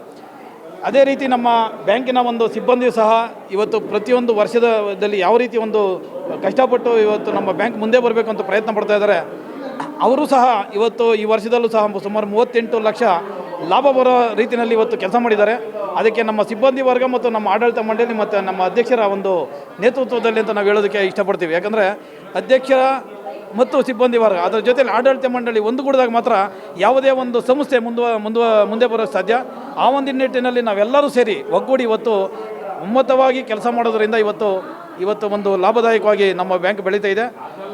ಅದೇ ರೀತಿ ನಮ್ಮ ಬ್ಯಾಂಕಿನ ಒಂದು ಸಿಬ್ಬಂದಿಯು ಸಹ ಇವತ್ತು ಪ್ರತಿಯೊಂದು ವರ್ಷದಲ್ಲಿ ಯಾವ ರೀತಿ ಒಂದು ಕಷ್ಟಪಟ್ಟು ಇವತ್ತು ನಮ್ಮ ಬ್ಯಾಂಕ್ ಮುಂದೆ ಬರಬೇಕು ಅಂತ ಪ್ರಯತ್ನ ಪಡ್ತಾ ಇದ್ದಾರೆ ಅವರು ಸಹ ಇವತ್ತು ಈ ವರ್ಷದಲ್ಲೂ ಸಹ ಸುಮಾರು ಮೂವತ್ತೆಂಟು ಲಕ್ಷ ಲಾಭ ಬರೋ ರೀತಿಯಲ್ಲಿ ಇವತ್ತು ಕೆಲಸ ಮಾಡಿದ್ದಾರೆ. ಅದಕ್ಕೆ ನಮ್ಮ ಸಿಬ್ಬಂದಿ ವರ್ಗ ಮತ್ತು ನಮ್ಮ ಆಡಳಿತ ಮಂಡಳಿ ಮತ್ತು ನಮ್ಮ ಅಧ್ಯಕ್ಷರ ಒಂದು ನೇತೃತ್ವದಲ್ಲಿ ಅಂತ ನಾವು ಹೇಳೋದಕ್ಕೆ ಇಷ್ಟಪಡ್ತೀವಿ. ಯಾಕಂದರೆ ಅಧ್ಯಕ್ಷರ ಮತ್ತು ಸಿಬ್ಬಂದಿ ವರ್ಗ, ಅದರ ಜೊತೆಲಿ ಆಡಳಿತ ಮಂಡಳಿ ಒಂದುಗೂಡಿದಾಗ ಮಾತ್ರ ಯಾವುದೇ ಒಂದು ಸಂಸ್ಥೆ ಮುಂದುವ ಮುಂದುವ, ಮುಂದೆ ಬರೋಕ್ಕೆ ಸಾಧ್ಯ. ಆ ಒಂದು ನಿಟ್ಟಿನಲ್ಲಿ ನಾವೆಲ್ಲರೂ ಸೇರಿ ಒಗ್ಗೂಡಿ ಇವತ್ತು ಒಮ್ಮತವಾಗಿ ಕೆಲಸ ಮಾಡೋದರಿಂದ ಇವತ್ತು ಇವತ್ತು ಒಂದು ಲಾಭದಾಯಕವಾಗಿ ನಮ್ಮ ಬ್ಯಾಂಕ್ ಬೆಳೀತಾ ಇದೆ.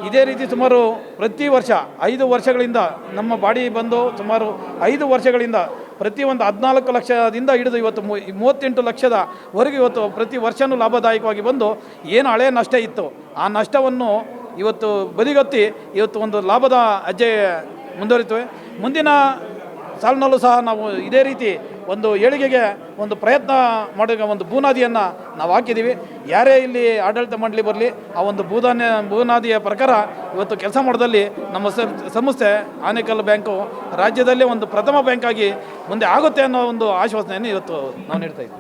ಇದೇ ರೀತಿ ಸುಮಾರು ಪ್ರತಿ ವರ್ಷ ಐದು ವರ್ಷಗಳಿಂದ ನಮ್ಮ ಬಾಡಿ ಬಂದು ಸುಮಾರು ಐದು ವರ್ಷಗಳಿಂದ ಪ್ರತಿ ಒಂದು ಹದಿನಾಲ್ಕು ಲಕ್ಷದಿಂದ ಹಿಡಿದು ಇವತ್ತು ಮೂವತ್ತೆಂಟು ಲಕ್ಷದವರೆಗೂ ಇವತ್ತು ಪ್ರತಿ ವರ್ಷವೂ ಲಾಭದಾಯಕವಾಗಿ ಬಂದು ಏನು ಹಳೆಯ ನಷ್ಟ ಇತ್ತು, ಆ ನಷ್ಟವನ್ನು ಇವತ್ತು ಬದಿಗೊತ್ತಿ ಇವತ್ತು ಒಂದು ಲಾಭದ ಅಜ್ಜೆ ಮುಂದುವರಿತವೆ. ಮುಂದಿನ ಸಾಲಿನಲ್ಲೂ ಸಹ ನಾವು ಇದೇ ರೀತಿ ಒಂದು ಏಳಿಗೆಗೆ ಒಂದು ಪ್ರಯತ್ನ ಮಾಡಿದ ಒಂದು ಭೂನಾದಿಯನ್ನು ನಾವು ಹಾಕಿದ್ದೀವಿ ಯಾರೇ ಇಲ್ಲಿ ಆಡಳಿತ ಮಂಡಳಿ ಬರಲಿ, ಆ ಒಂದು ಬೂದಾನ ಭೂನಾದಿಯ ಪ್ರಕಾರ ಇವತ್ತು ಕೆಲಸ ಮಾಡೋದಲ್ಲಿ ನಮ್ಮ ಸಂಸ್ಥೆ ಆನೇಕಲ್ ಬ್ಯಾಂಕು ರಾಜ್ಯದಲ್ಲೇ ಒಂದು ಪ್ರಥಮ ಬ್ಯಾಂಕಾಗಿ ಮುಂದೆ ಆಗುತ್ತೆ ಅನ್ನೋ ಒಂದು ಆಶ್ವಾಸನೆಯನ್ನು ಇವತ್ತು ನಾವು ನೀಡ್ತಾ ಇದ್ದೀವಿ.